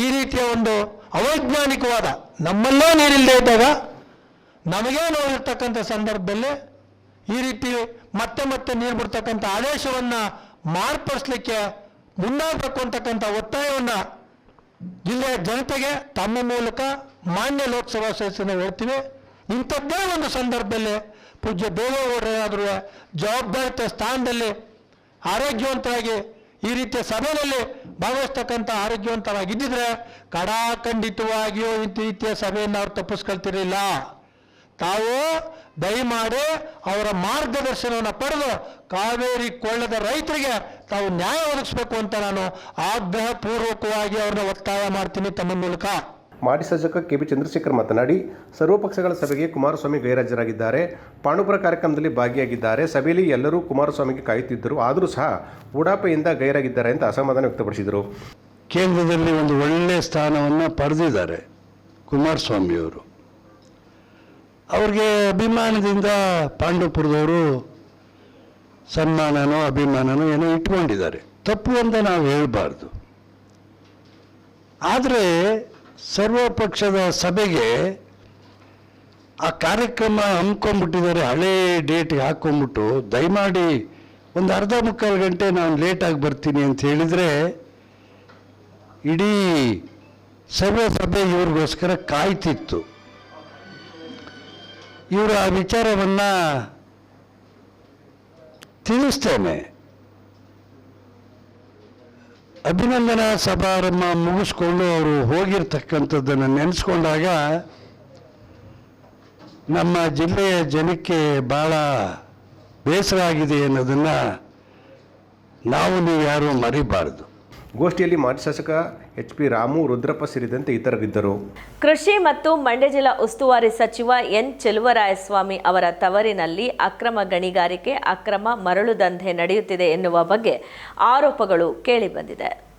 ಈ ರೀತಿಯ ಒಂದು ಅವೈಜ್ಞಾನಿಕವಾದ ನಮ್ಮಲ್ಲೇ ನೀರಿಲ್ಲದೆ ಇದ್ದಾಗ ನಮಗೇ ನೋಡಿರ್ತಕ್ಕಂಥ ಸಂದರ್ಭದಲ್ಲಿ ಈ ರೀತಿ ಮತ್ತೆ ಮತ್ತೆ ನೀರು ಬಿಡ್ತಕ್ಕಂಥ ಆದೇಶವನ್ನು ಮಾರ್ಪಡಿಸ್ಲಿಕ್ಕೆ ಮುಂದಾಗಬೇಕು ಅಂತಕ್ಕಂಥ ಒತ್ತಾಯವನ್ನು ಜಿಲ್ಲೆಯ ಜನತೆಗೆ ತಮ್ಮ ಮೂಲಕ ಮಾನ್ಯ ಲೋಕಸಭಾ ಸದಸ್ಯನ ಹೇಳ್ತೀವಿ ಇಂಥದ್ದೇ ಒಂದು ಸಂದರ್ಭದಲ್ಲಿ ಪೂಜ್ಯ ದೇವೇಗೌಡರಾದರೂ ಜವಾಬ್ದಾರಿತ ಸ್ಥಾನದಲ್ಲಿ ಆರೋಗ್ಯವಂತರಾಗಿ ಈ ರೀತಿಯ ಸಭೆಯಲ್ಲಿ ಭಾಗವಹಿಸ್ತಕ್ಕಂಥ ಆರೋಗ್ಯವಂತರಾಗಿದ್ದಿದ್ರೆ ಕಡಾಖಂಡಿತವಾಗಿಯೋ ಇಂಥ ರೀತಿಯ ಸಭೆಯನ್ನು ಅವ್ರು ತಪ್ಪಿಸ್ಕೊಳ್ತಿರಲಿಲ್ಲ. ತಾವು ದಯಮಾಡಿ ಅವರ ಮಾರ್ಗದರ್ಶನವನ್ನು ಪಡೆದು ಕಾವೇರಿ ಕೊಳ್ಳದ ರೈತರಿಗೆ ತಾವು ನ್ಯಾಯ ಒದಗಿಸ್ಬೇಕು ಅಂತ ನಾನು ಆಗ್ರಹಪೂರ್ವಕವಾಗಿ ಅವ್ರನ್ನ ಒತ್ತಾಯ ಮಾಡ್ತೀನಿ ತಮ್ಮ ಮೂಲಕ. ಮಾಜಿ ಶಾಸಕ ಕೆ ಬಿ ಚಂದ್ರಶೇಖರ್ ಮಾತನಾಡಿ, ಸರ್ವಪಕ್ಷಗಳ ಸಭೆಗೆ ಕುಮಾರಸ್ವಾಮಿ ಗೈರಾಜರಾಗಿದ್ದಾರೆ ಪಾಂಡುಪುರ ಕಾರ್ಯಕ್ರಮದಲ್ಲಿ ಭಾಗಿಯಾಗಿದ್ದಾರೆ. ಸಭೆಯಲ್ಲಿ ಎಲ್ಲರೂ ಕುಮಾರಸ್ವಾಮಿಗೆ ಕಾಯುತ್ತಿದ್ದರು. ಆದರೂ ಸಹ ಉಡಾಪೆಯಿಂದ ಗೈರಾಗಿದ್ದಾರೆ ಅಂತ ಅಸಮಾಧಾನ ವ್ಯಕ್ತಪಡಿಸಿದರು. ಕೇಂದ್ರದಲ್ಲಿ ಒಂದು ಒಳ್ಳೆಯ ಸ್ಥಾನವನ್ನು ಪಡೆದಿದ್ದಾರೆ ಕುಮಾರಸ್ವಾಮಿಯವರು. ಅವ್ರಿಗೆ ಅಭಿಮಾನದಿಂದ ಪಾಂಡವಪುರದವರು ಸನ್ಮಾನನೋ, ಅಭಿಮಾನನೋ ಏನೋ ಇಟ್ಕೊಂಡಿದ್ದಾರೆ. ತಪ್ಪು ಅಂತ ನಾವು ಹೇಳಬಾರ್ದು. ಆದರೆ ಸರ್ವಪಕ್ಷದ ಸಭೆಗೆ ಆ ಕಾರ್ಯಕ್ರಮ ಹಮ್ಮಿಕೊಂಡ್ಬಿಟ್ಟಿದ್ದಾರೆ, ಹಳೇ ಡೇಟ್ಗೆ ಹಾಕ್ಕೊಂಬಿಟ್ಟು ದಯಮಾಡಿ ಒಂದು ಅರ್ಧ ಮುಕ್ಕಾಲು ಗಂಟೆ ನಾನು ಲೇಟಾಗಿ ಬರ್ತೀನಿ ಅಂತ ಹೇಳಿದರೆ, ಇಡೀ ಸರ್ವ ಸಭೆ ಇವ್ರಿಗೋಸ್ಕರ ಕಾಯ್ತಿತ್ತು. ಇವರು ಆ ವಿಚಾರವನ್ನು ತಿಳಿಸ್ತೇನೆ. ಅಭಿನಂದನಾ ಸಮಾರಂಭ ಮುಗಿಸ್ಕೊಂಡು ಅವರು ಹೋಗಿರ್ತಕ್ಕಂಥದ್ದನ್ನು ನೆನೆಸ್ಕೊಂಡಾಗ ನಮ್ಮ ಜಿಲ್ಲೆಯ ಜನಕ್ಕೆ ಭಾಳ ಬೇಸರ ಆಗಿದೆ ಅನ್ನೋದನ್ನು ನಾವು ನೀವು ಯಾರೂ ಮರಿಬಾರ್ದು. ಗೋಷ್ಠಿಯಲ್ಲಿ ಮಾಜಿ ಶಾಸಕ ಎಚ್ ಪಿ ರಾಮು, ರುದ್ರಪ್ಪ ಸೇರಿದಂತೆ ಇತರರಿದ್ದರು. ಕೃಷಿ ಮತ್ತು ಮಂಡ್ಯ ಜಿಲ್ಲಾ ಉಸ್ತುವಾರಿ ಸಚಿವ ಎನ್. ಚೆಲುವರಾಯಸ್ವಾಮಿ ಅವರ ತವರಿನಲ್ಲಿ ಅಕ್ರಮ ಗಣಿಗಾರಿಕೆ, ಅಕ್ರಮ ಮರಳು ದಂಧೆ ನಡೆಯುತ್ತಿದೆ ಎನ್ನುವ ಬಗ್ಗೆ ಆರೋಪಗಳು ಕೇಳಿಬಂದಿದೆ.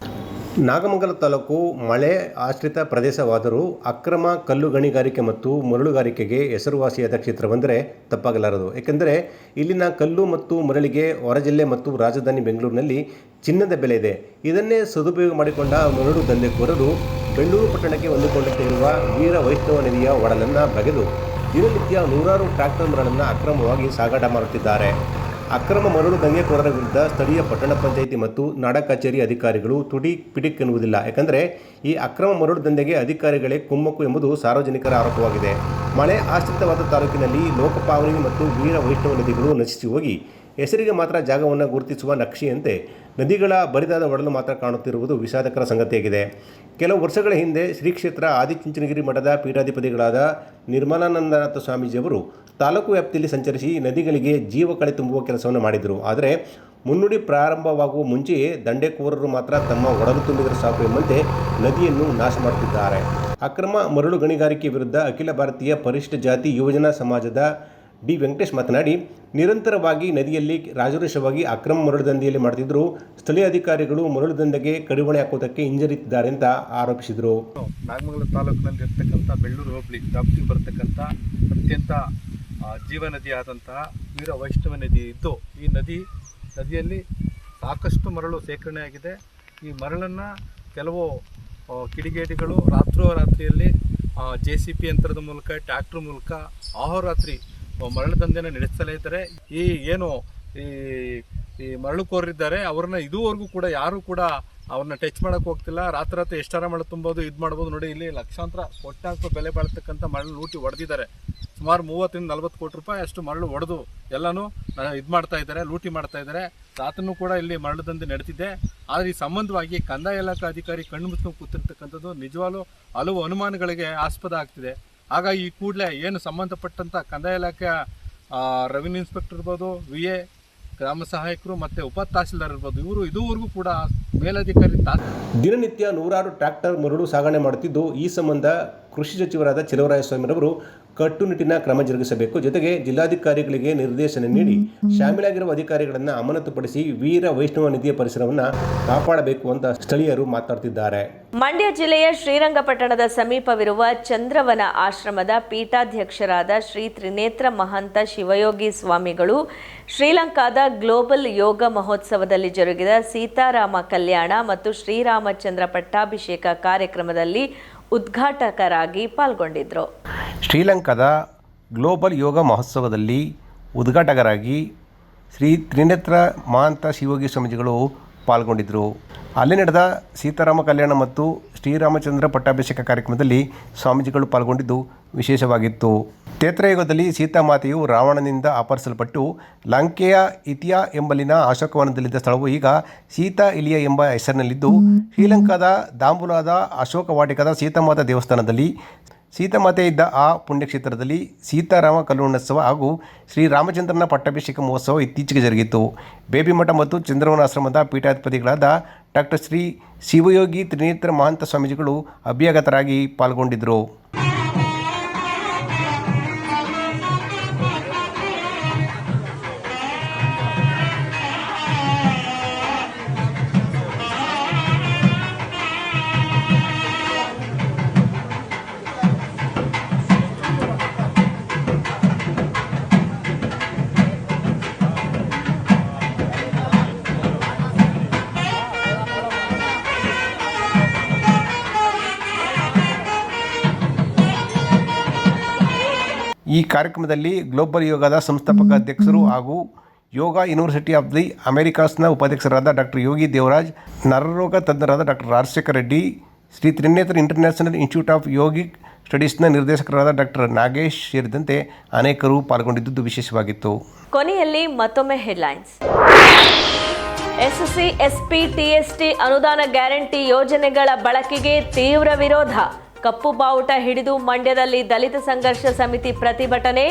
ನಾಗಮಂಗಲ ತಾಲೂಕು ಮಳೆ ಆಶ್ರಿತ ಪ್ರದೇಶವಾದರೂ ಅಕ್ರಮ ಕಲ್ಲು ಗಣಿಗಾರಿಕೆ ಮತ್ತು ಮರಳುಗಾರಿಕೆಗೆ ಹೆಸರುವಾಸಿಯಾದ ಕ್ಷೇತ್ರವೆಂದರೆ ತಪ್ಪಾಗಲಾರದು. ಏಕೆಂದರೆ ಇಲ್ಲಿನ ಕಲ್ಲು ಮತ್ತು ಮರಳಿಗೆ ಹೊರ ಜಿಲ್ಲೆ ಮತ್ತು ರಾಜಧಾನಿ ಬೆಂಗಳೂರಿನಲ್ಲಿ ಚಿನ್ನದ ಬೆಲೆ ಇದೆ. ಇದನ್ನೇ ಸದುಪಯೋಗ ಮಾಡಿಕೊಂಡ ಮರಳು ದಂಧೆಕೋರರು ಬೆಂಗಳೂರು ಪಟ್ಟಣಕ್ಕೆ ಹೊಂದಿಕೊಳ್ಳುತ್ತಿರುವ ವೀರ ವೈಷ್ಣವ ನದಿಯ ಒಡಲನ್ನು ಬಗೆದು ದಿನನಿತ್ಯ ನೂರಾರು ಟ್ರ್ಯಾಕ್ಟರ್ ಮರಳನ್ನು ಅಕ್ರಮವಾಗಿ ಸಾಗಾಟ ಮಾಡುತ್ತಿದ್ದಾರೆ. ಅಕ್ರಮ ಮರಳು ದಂಗೆಕೋರರ ವಿರುದ್ಧ ಸ್ಥಳೀಯ ಪಟ್ಟಣ ಪಂಚಾಯಿತಿ ಮತ್ತು ನಾಡ ಕಚೇರಿ ಅಧಿಕಾರಿಗಳು ತುಡಿ ಪಿಡಿಕ್ ಎನ್ನುವುದಿಲ್ಲ ಯಾಕಂದರೆ ಈ ಅಕ್ರಮ ಮರಳು ದಂಧೆಗೆ ಅಧಿಕಾರಿಗಳೇ ಕುಮ್ಮಕ್ಕು ಎಂಬುದು ಸಾರ್ವಜನಿಕರ ಆರೋಪವಾಗಿದೆ. ಮಳೆ ಆಶ್ರಿತವಾದ ತಾಲೂಕಿನಲ್ಲಿ ಲೋಕಪಾವನಿ ಮತ್ತು ವೀರ ವೈಷ್ಣವ ನದಿಗಳು ನಶಿಸಿ ಹೋಗಿ. ಹೆಸರಿಗೆ ಮಾತ್ರ ಜಾಗವನ್ನು ಗುರುತಿಸುವ ನಕ್ಷೆಯಂತೆ ನದಿಗಳ ಬರಿದಾದ ಒಡಲು ಮಾತ್ರ ಕಾಣುತ್ತಿರುವುದು ವಿಷಾದಕರ ಸಂಗತಿಯಾಗಿದೆ. ಕೆಲವು ವರ್ಷಗಳ ಹಿಂದೆ ಶ್ರೀ ಕ್ಷೇತ್ರ ಆದಿಚುಂಚನಗಿರಿ ಮಠದ ಪೀಠಾಧಿಪತಿಗಳಾದ ನಿರ್ಮಲಾನಂದನಾಥ ಸ್ವಾಮೀಜಿಯವರು ತಾಲೂಕು ವ್ಯಾಪ್ತಿಯಲ್ಲಿ ಸಂಚರಿಸಿ ನದಿಗಳಿಗೆ ಜೀವ ಕಳೆ ತುಂಬುವ ಕೆಲಸವನ್ನು ಮಾಡಿದರು. ಆದರೆ ಮುನ್ನುಡಿ ಪ್ರಾರಂಭವಾಗುವ ಮುಂಚೆಯೇ ದಂಡೆಕೋರರು ಮಾತ್ರ ತಮ್ಮ ಒಡಲು ತುಂಬಿದರೆ ಸಾಕು ಎಂಬಂತೆ ನದಿಯನ್ನು ನಾಶ ಮಾಡುತ್ತಿದ್ದಾರೆ. ಅಕ್ರಮ ಮರಳು ಗಣಿಗಾರಿಕೆ ವಿರುದ್ಧ ಅಖಿಲ ಭಾರತೀಯ ಪರಿಶಿಷ್ಟ ಜಾತಿ ಯುವಜನ ಸಮಾಜದ ಡಿ. ವೆಂಕಟೇಶ್ ಮಾತನಾಡಿ, ನಿರಂತರವಾಗಿ ನದಿಯಲ್ಲಿ ರಾಜರೋಷವಾಗಿ ಅಕ್ರಮ ಮರಳು ದಂಧೆಯಲ್ಲಿ ಮಾಡುತ್ತಿದ್ದರು ಸ್ಥಳೀಯ ಅಧಿಕಾರಿಗಳು ಮರಳು ದಂಧೆಗೆ ಕಡಿವಾಣ ಹಾಕುವುದಕ್ಕೆ ಹಿಂಜರಿತಿದ್ದಾರೆ ಅಂತ ಆರೋಪಿಸಿದರು. ನಾಗಮಂಗಲ ತಾಲೂಕಿನಲ್ಲಿ ಬೆಳ್ಳೂರು ಹೋಬಳಿ ವ್ಯಾಪ್ತಿಗೆ ಬರ್ತಕ್ಕಂಥ ಅತ್ಯಂತ ಜೀವ ನದಿಯಾದಂತಹ ವೀರ ವೈಷ್ಣವ ನದಿ ಇದ್ದು, ಈ ನದಿ, ನದಿಯಲ್ಲಿ ಸಾಕಷ್ಟು ಮರಳು ಶೇಖರಣೆಯಾಗಿದೆ ಈ ಮರಳನ್ನು ಕೆಲವು ಕಿಡಿಗೇಡಿಗಳು ರಾತ್ರೋರಾತ್ರಿಯಲ್ಲಿ ಜೆ ಸಿ ಪಿ ಯಂತ್ರದ ಮೂಲಕ ಟ್ಯಾಕ್ಟ್ರ್ ಮೂಲಕ ಆಹೋರಾತ್ರಿ ಮರಳ ದಂಧೆನ ನಡೆಸ್ತಲೇ ಇದ್ದಾರೆ. ಈ ಏನು, ಈ ಈ ಮರಳುಕೋರಿದ್ದಾರೆ ಅವ್ರನ್ನ ಇದುವರೆಗೂ ಕೂಡ ಯಾರು ಕೂಡ ಅವ್ರನ್ನ ಟಚ್ ಮಾಡೋಕೆ ಹೋಗ್ತಿಲ್ಲ. ರಾತ್ರಿ ರಾತ್ರಿ ಎಷ್ಟಾರ ಮಳೆ ತುಂಬೋದು, ಇದು ಮಾಡ್ಬೋದು ನೋಡಿ, ಇಲ್ಲಿ ಲಕ್ಷಾಂತರ ಕೊಟ್ಟಾಕ ಬೆಲೆ ಬಾಳ್ತಕ್ಕಂಥ ಮರಳು ಲೂಟಿ ಹೊಡೆದಿದ್ದಾರೆ. ಸುಮಾರು ಮೂವತ್ತರಿಂದ ನಲ್ವತ್ತು ಕೋಟಿ ರೂಪಾಯಿ ಅಷ್ಟು ಮರಳು ಒಡೆದು ಎಲ್ಲನೂ ಇದು ಮಾಡ್ತಾ ಇದ್ದಾರೆ, ಲೂಟಿ ಮಾಡ್ತಾ ಇದ್ದಾರೆ. ರಾತ್ರಿನೂ ಕೂಡ ಇಲ್ಲಿ ಮರಳು ದಂಧೆ ನಡೀತಿದೆ. ಆದರೆ ಈ ಸಂಬಂಧವಾಗಿ ಕಂದಾಯ ಇಲಾಖಾ ಅಧಿಕಾರಿ ಕಣ್ಣು ಮುಚ್ಕೊಂಡು ಕೂತಿರ್ತಕ್ಕಂಥದ್ದು ನಿಜವಾಗ್ಲೂ ಹಲವು ಅನುಮಾನಗಳಿಗೆ ಆಸ್ಪದ ಆಗ್ತಿದೆ. ಹಾಗಾಗಿ ಈ ಕೂಡಲೇ ಏನು ಸಂಬಂಧಪಟ್ಟಂಥ ಕಂದಾಯ ಇಲಾಖೆಯ ರೆವಿನ್ಯೂ ಇನ್ಸ್ಪೆಕ್ಟರ್ ಇರ್ಬೋದು, ವಿ ಎ, ಗ್ರಾಮ ಸಹಾಯಕರು ಮತ್ತು ಉಪ ತಹಸೀಲ್ದಾರ್ ಇರ್ಬೋದು, ಇವರು ಇದುವರೆಗೂ ಕೂಡ ಮೇಲಧಿಕಾರಿ ದಿನನಿತ್ಯ ನೂರಾರು ಟ್ರ್ಯಾಕ್ಟರ್ ಮರಳು ಸಾಗಣೆ ಮಾಡುತ್ತಿದ್ದು, ಈ ಸಂಬಂಧ ಕೃಷಿ ಸಚಿವರಾದ ಸ್ವಾಮಿರವರು ಕಟ್ಟುನಿಟ್ಟಿನ ಕ್ರಮ ಜರುಗಿಸಬೇಕು. ಜೊತೆಗೆ ಜಿಲ್ಲಾಧಿಕಾರಿಗಳಿಗೆ ನಿರ್ದೇಶನ ನೀಡಿ ಶಾಮೀಲಾಗಿರುವ ಅಧಿಕಾರಿಗಳನ್ನು ಅಮಾನತುಪಡಿಸಿ ವೀರ ವೈಷ್ಣವ ನಿಧಿಯ ಪರಿಸರವನ್ನು ಕಾಪಾಡಬೇಕು ಅಂತ ಸ್ಥಳೀಯರು ಮಾತಾಡ್ತಿದ್ದಾರೆ. ಮಂಡ್ಯ ಜಿಲ್ಲೆಯ ಶ್ರೀರಂಗಪಟ್ಟಣದ ಸಮೀಪವಿರುವ ಚಂದ್ರವನ ಆಶ್ರಮದ ಪೀಠಾಧ್ಯಕ್ಷರಾದ ಶ್ರೀ ತ್ರಿನೇತ್ರ ಮಹಂತ ಶಿವಯೋಗಿ ಸ್ವಾಮಿಗಳು ಶ್ರೀಲಂಕಾದ ಗ್ಲೋಬಲ್ ಯೋಗ ಮಹೋತ್ಸವದಲ್ಲಿ ಜರುಗಿದ ಸೀತಾರಾಮ ಕಲ್ಯಾಣ ಮತ್ತು ಶ್ರೀರಾಮಚಂದ್ರ ಪಟ್ಟಾಭಿಷೇಕ ಕಾರ್ಯಕ್ರಮದಲ್ಲಿ ಉದ್ಘಾಟಕರಾಗಿ ಪಾಲ್ಗೊಂಡಿದ್ದರು ಶ್ರೀಲಂಕಾದ ಗ್ಲೋಬಲ್ ಯೋಗ ಮಹೋತ್ಸವದಲ್ಲಿ ಉದ್ಘಾಟಕರಾಗಿ ಶ್ರೀ ತ್ರಿನೇತ್ರ ಮಹಾಂತ ಶಿವಯೋಗಿ ಸ್ವಾಮೀಜಿಗಳು ಪಾಲ್ಗೊಂಡಿದ್ದರು ಅಲ್ಲಿ ನಡೆದ ಸೀತಾರಾಮ ಕಲ್ಯಾಣ ಮತ್ತು ಶ್ರೀರಾಮಚಂದ್ರ ಪಟ್ಟಾಭಿಷೇಕ ಕಾರ್ಯಕ್ರಮದಲ್ಲಿ ಸ್ವಾಮೀಜಿಗಳು ಪಾಲ್ಗೊಂಡಿದ್ದು ವಿಶೇಷವಾಗಿತ್ತು. ತೇತ್ರಯುಗದಲ್ಲಿ ಸೀತಾಮಾತೆಯು ರಾವಣನಿಂದ ಅಪಹರಿಸಲ್ಪಟ್ಟು ಲಂಕೆಯ ಇತಿಯಾ ಎಂಬಲ್ಲಿನ ಅಶೋಕವನದಲ್ಲಿದ್ದ ಸ್ಥಳವು ಈಗ ಸೀತಾ ಇಲಿಯ ಎಂಬ ಹೆಸರಿನಲ್ಲಿದ್ದು, ಶ್ರೀಲಂಕಾದ ದಾಂಬುಲಾದ ಅಶೋಕ ವಾಟಿಕದ ಸೀತಾಮಾತಾ ದೇವಸ್ಥಾನದಲ್ಲಿ ಸೀತಾಮಾತೆ ಇದ್ದ ಆ ಪುಣ್ಯಕ್ಷೇತ್ರದಲ್ಲಿ ಸೀತಾರಾಮ ಕಲ್ಯಾಣೋತ್ಸವ ಹಾಗೂ ಶ್ರೀರಾಮಚಂದ್ರನ ಪಟ್ಟಾಭಿಷೇಕ ಮಹೋತ್ಸವ ಇತ್ತೀಚೆಗೆ ಜರುಗಿತು. ಬೇಬಿಮಠ ಮತ್ತು ಚಂದ್ರವನಾಶ್ರಮದ ಪೀಠಾಧಿಪತಿಗಳಾದ ಡಾಕ್ಟರ್ ಶ್ರೀ ಶಿವಯೋಗಿ ತ್ರಿನೇತ್ರ ಮಹಂತ ಸ್ವಾಮೀಜಿಗಳು ಅಭ್ಯಾಗತರಾಗಿ ಪಾಲ್ಗೊಂಡಿದ್ದರು. ಕಾರ್ಯಕ್ರಮದಲ್ಲಿ ಗ್ಲೋಬಲ್ ಯೋಗದ ಸಂಸ್ಥಾಪಕ ಅಧ್ಯಕ್ಷರು ಹಾಗೂ ಯೋಗ ಯೂನಿವರ್ಸಿಟಿ ಆಫ್ ದಿ ಅಮೆರಿಕಾಸ್ನ ಉಪಾಧ್ಯಕ್ಷರಾದ ಡಾಕ್ಟರ್ ಯೋಗಿ ದೇವರಾಜ್ ನರರೋಗ ತಜ್ಞರಾದ doctor Rajashekara Reddy Shri Trinetra international institute of yogic ಸ್ಟಡೀಸ್ನ ನಿರ್ದೇಶಕರಾದ ಡಾಕ್ಟರ್ ನಾಗೇಶ್ ಸೇರಿದಂತೆ ಅನೇಕರು ಪಾಲ್ಗೊಂಡಿದ್ದುದು ವಿಶೇಷವಾಗಿತ್ತು. ಕೊನೆಯಲ್ಲಿ ಮತ್ತೊಮ್ಮೆ ಹೆಡ್ಲೈನ್ಸ್. ಎಸ್ಎಸ್ಸಿ ಎಸ್ಪಿ ಟಿಎಸ್ಟಿ ಅನುದಾನ ಗ್ಯಾರಂಟಿ ಯೋಜನೆಗಳ ಬಳಕೆಗೆ ತೀವ್ರ ವಿರೋಧ. ಕಪ್ಪು ಬಾವುಟ ಹಿಡಿದು ಮಂಡ್ಯದಲ್ಲಿ ದಲಿತ ಸಂಘರ್ಷ ಸಮಿತಿ ಪ್ರತಿಭಟನೆ.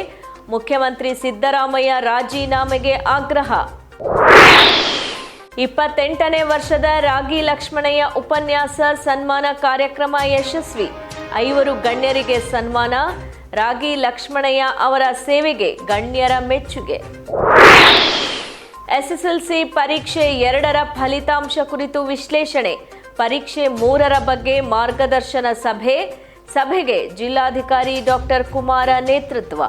ಮುಖ್ಯಮಂತ್ರಿ ಸಿದ್ದರಾಮಯ್ಯ ರಾಜೀನಾಮೆಗೆ ಆಗ್ರಹ. ಇಪ್ಪತ್ತೆಂಟನೇ ವರ್ಷದ ರಾಗಿ ಲಕ್ಷ್ಮಣಯ್ಯ ಉಪನ್ಯಾಸ ಸನ್ಮಾನ ಕಾರ್ಯಕ್ರಮ ಯಶಸ್ವಿ. ಐವರು ಗಣ್ಯರಿಗೆ ಸನ್ಮಾನ. ರಾಗಿ ಲಕ್ಷ್ಮಣಯ್ಯ ಅವರ ಸೇವೆಗೆ ಗಣ್ಯರ ಮೆಚ್ಚುಗೆ. ಎಸ್ಎಸ್ಎಲ್ಸಿ ಪರೀಕ್ಷೆ ಎರಡರ ಫಲಿತಾಂಶ ಕುರಿತು ವಿಶ್ಲೇಷಣೆ. ಪರೀಕ್ಷೆ ಮೂರರ ಬಗ್ಗೆ ಮಾರ್ಗದರ್ಶನ ಸಭೆ. ಸಭೆಗೆ ಜಿಲ್ಲಾಧಿಕಾರಿ ಡಾಕ್ಟರ್ ಕುಮಾರ ನೇತೃತ್ವ.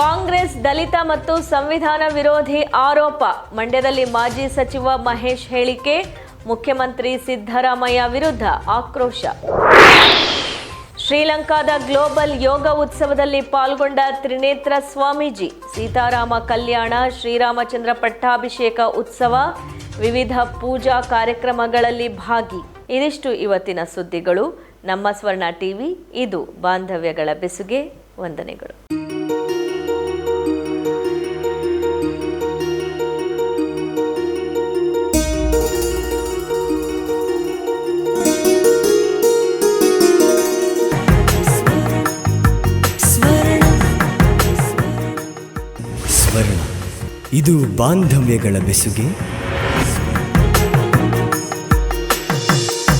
ಕಾಂಗ್ರೆಸ್ ದಲಿತ ಮತ್ತು ಸಂವಿಧಾನ ವಿರೋಧಿ ಆರೋಪ. ಮಂಡ್ಯದಲ್ಲಿ ಮಾಜಿ ಸಚಿವ ಮಹೇಶ್ ಹೇಳಿಕೆ, ಮುಖ್ಯಮಂತ್ರಿ ಸಿದ್ದರಾಮಯ್ಯ ವಿರುದ್ಧ ಆಕ್ರೋಶ. ಶ್ರೀಲಂಕಾದ ಗ್ಲೋಬಲ್ ಯೋಗ ಉತ್ಸವದಲ್ಲಿ ಪಾಲ್ಗೊಂಡ ತ್ರಿನೇತ್ರ ಸ್ವಾಮೀಜಿ. ಸೀತಾರಾಮ ಕಲ್ಯಾಣ, ಶ್ರೀರಾಮಚಂದ್ರ ಪಟ್ಟಾಭಿಷೇಕ ಉತ್ಸವ ವಿವಿಧ ಪೂಜಾ ಕಾರ್ಯಕ್ರಮಗಳಲ್ಲಿ ಭಾಗಿ. ಇದಿಷ್ಟು ಇವತ್ತಿನ ಸುದ್ದಿಗಳು. ನಮ್ಮ ಸ್ವರ್ಣ ಟಿವಿ, ಇದು ಬಾಂಧವ್ಯಗಳ ಬೆಸುಗೆ ವಂದನೆಗಳು. ಇದು ಬಾಂಧವ್ಯಗಳ ಬೆಸುಗೆ.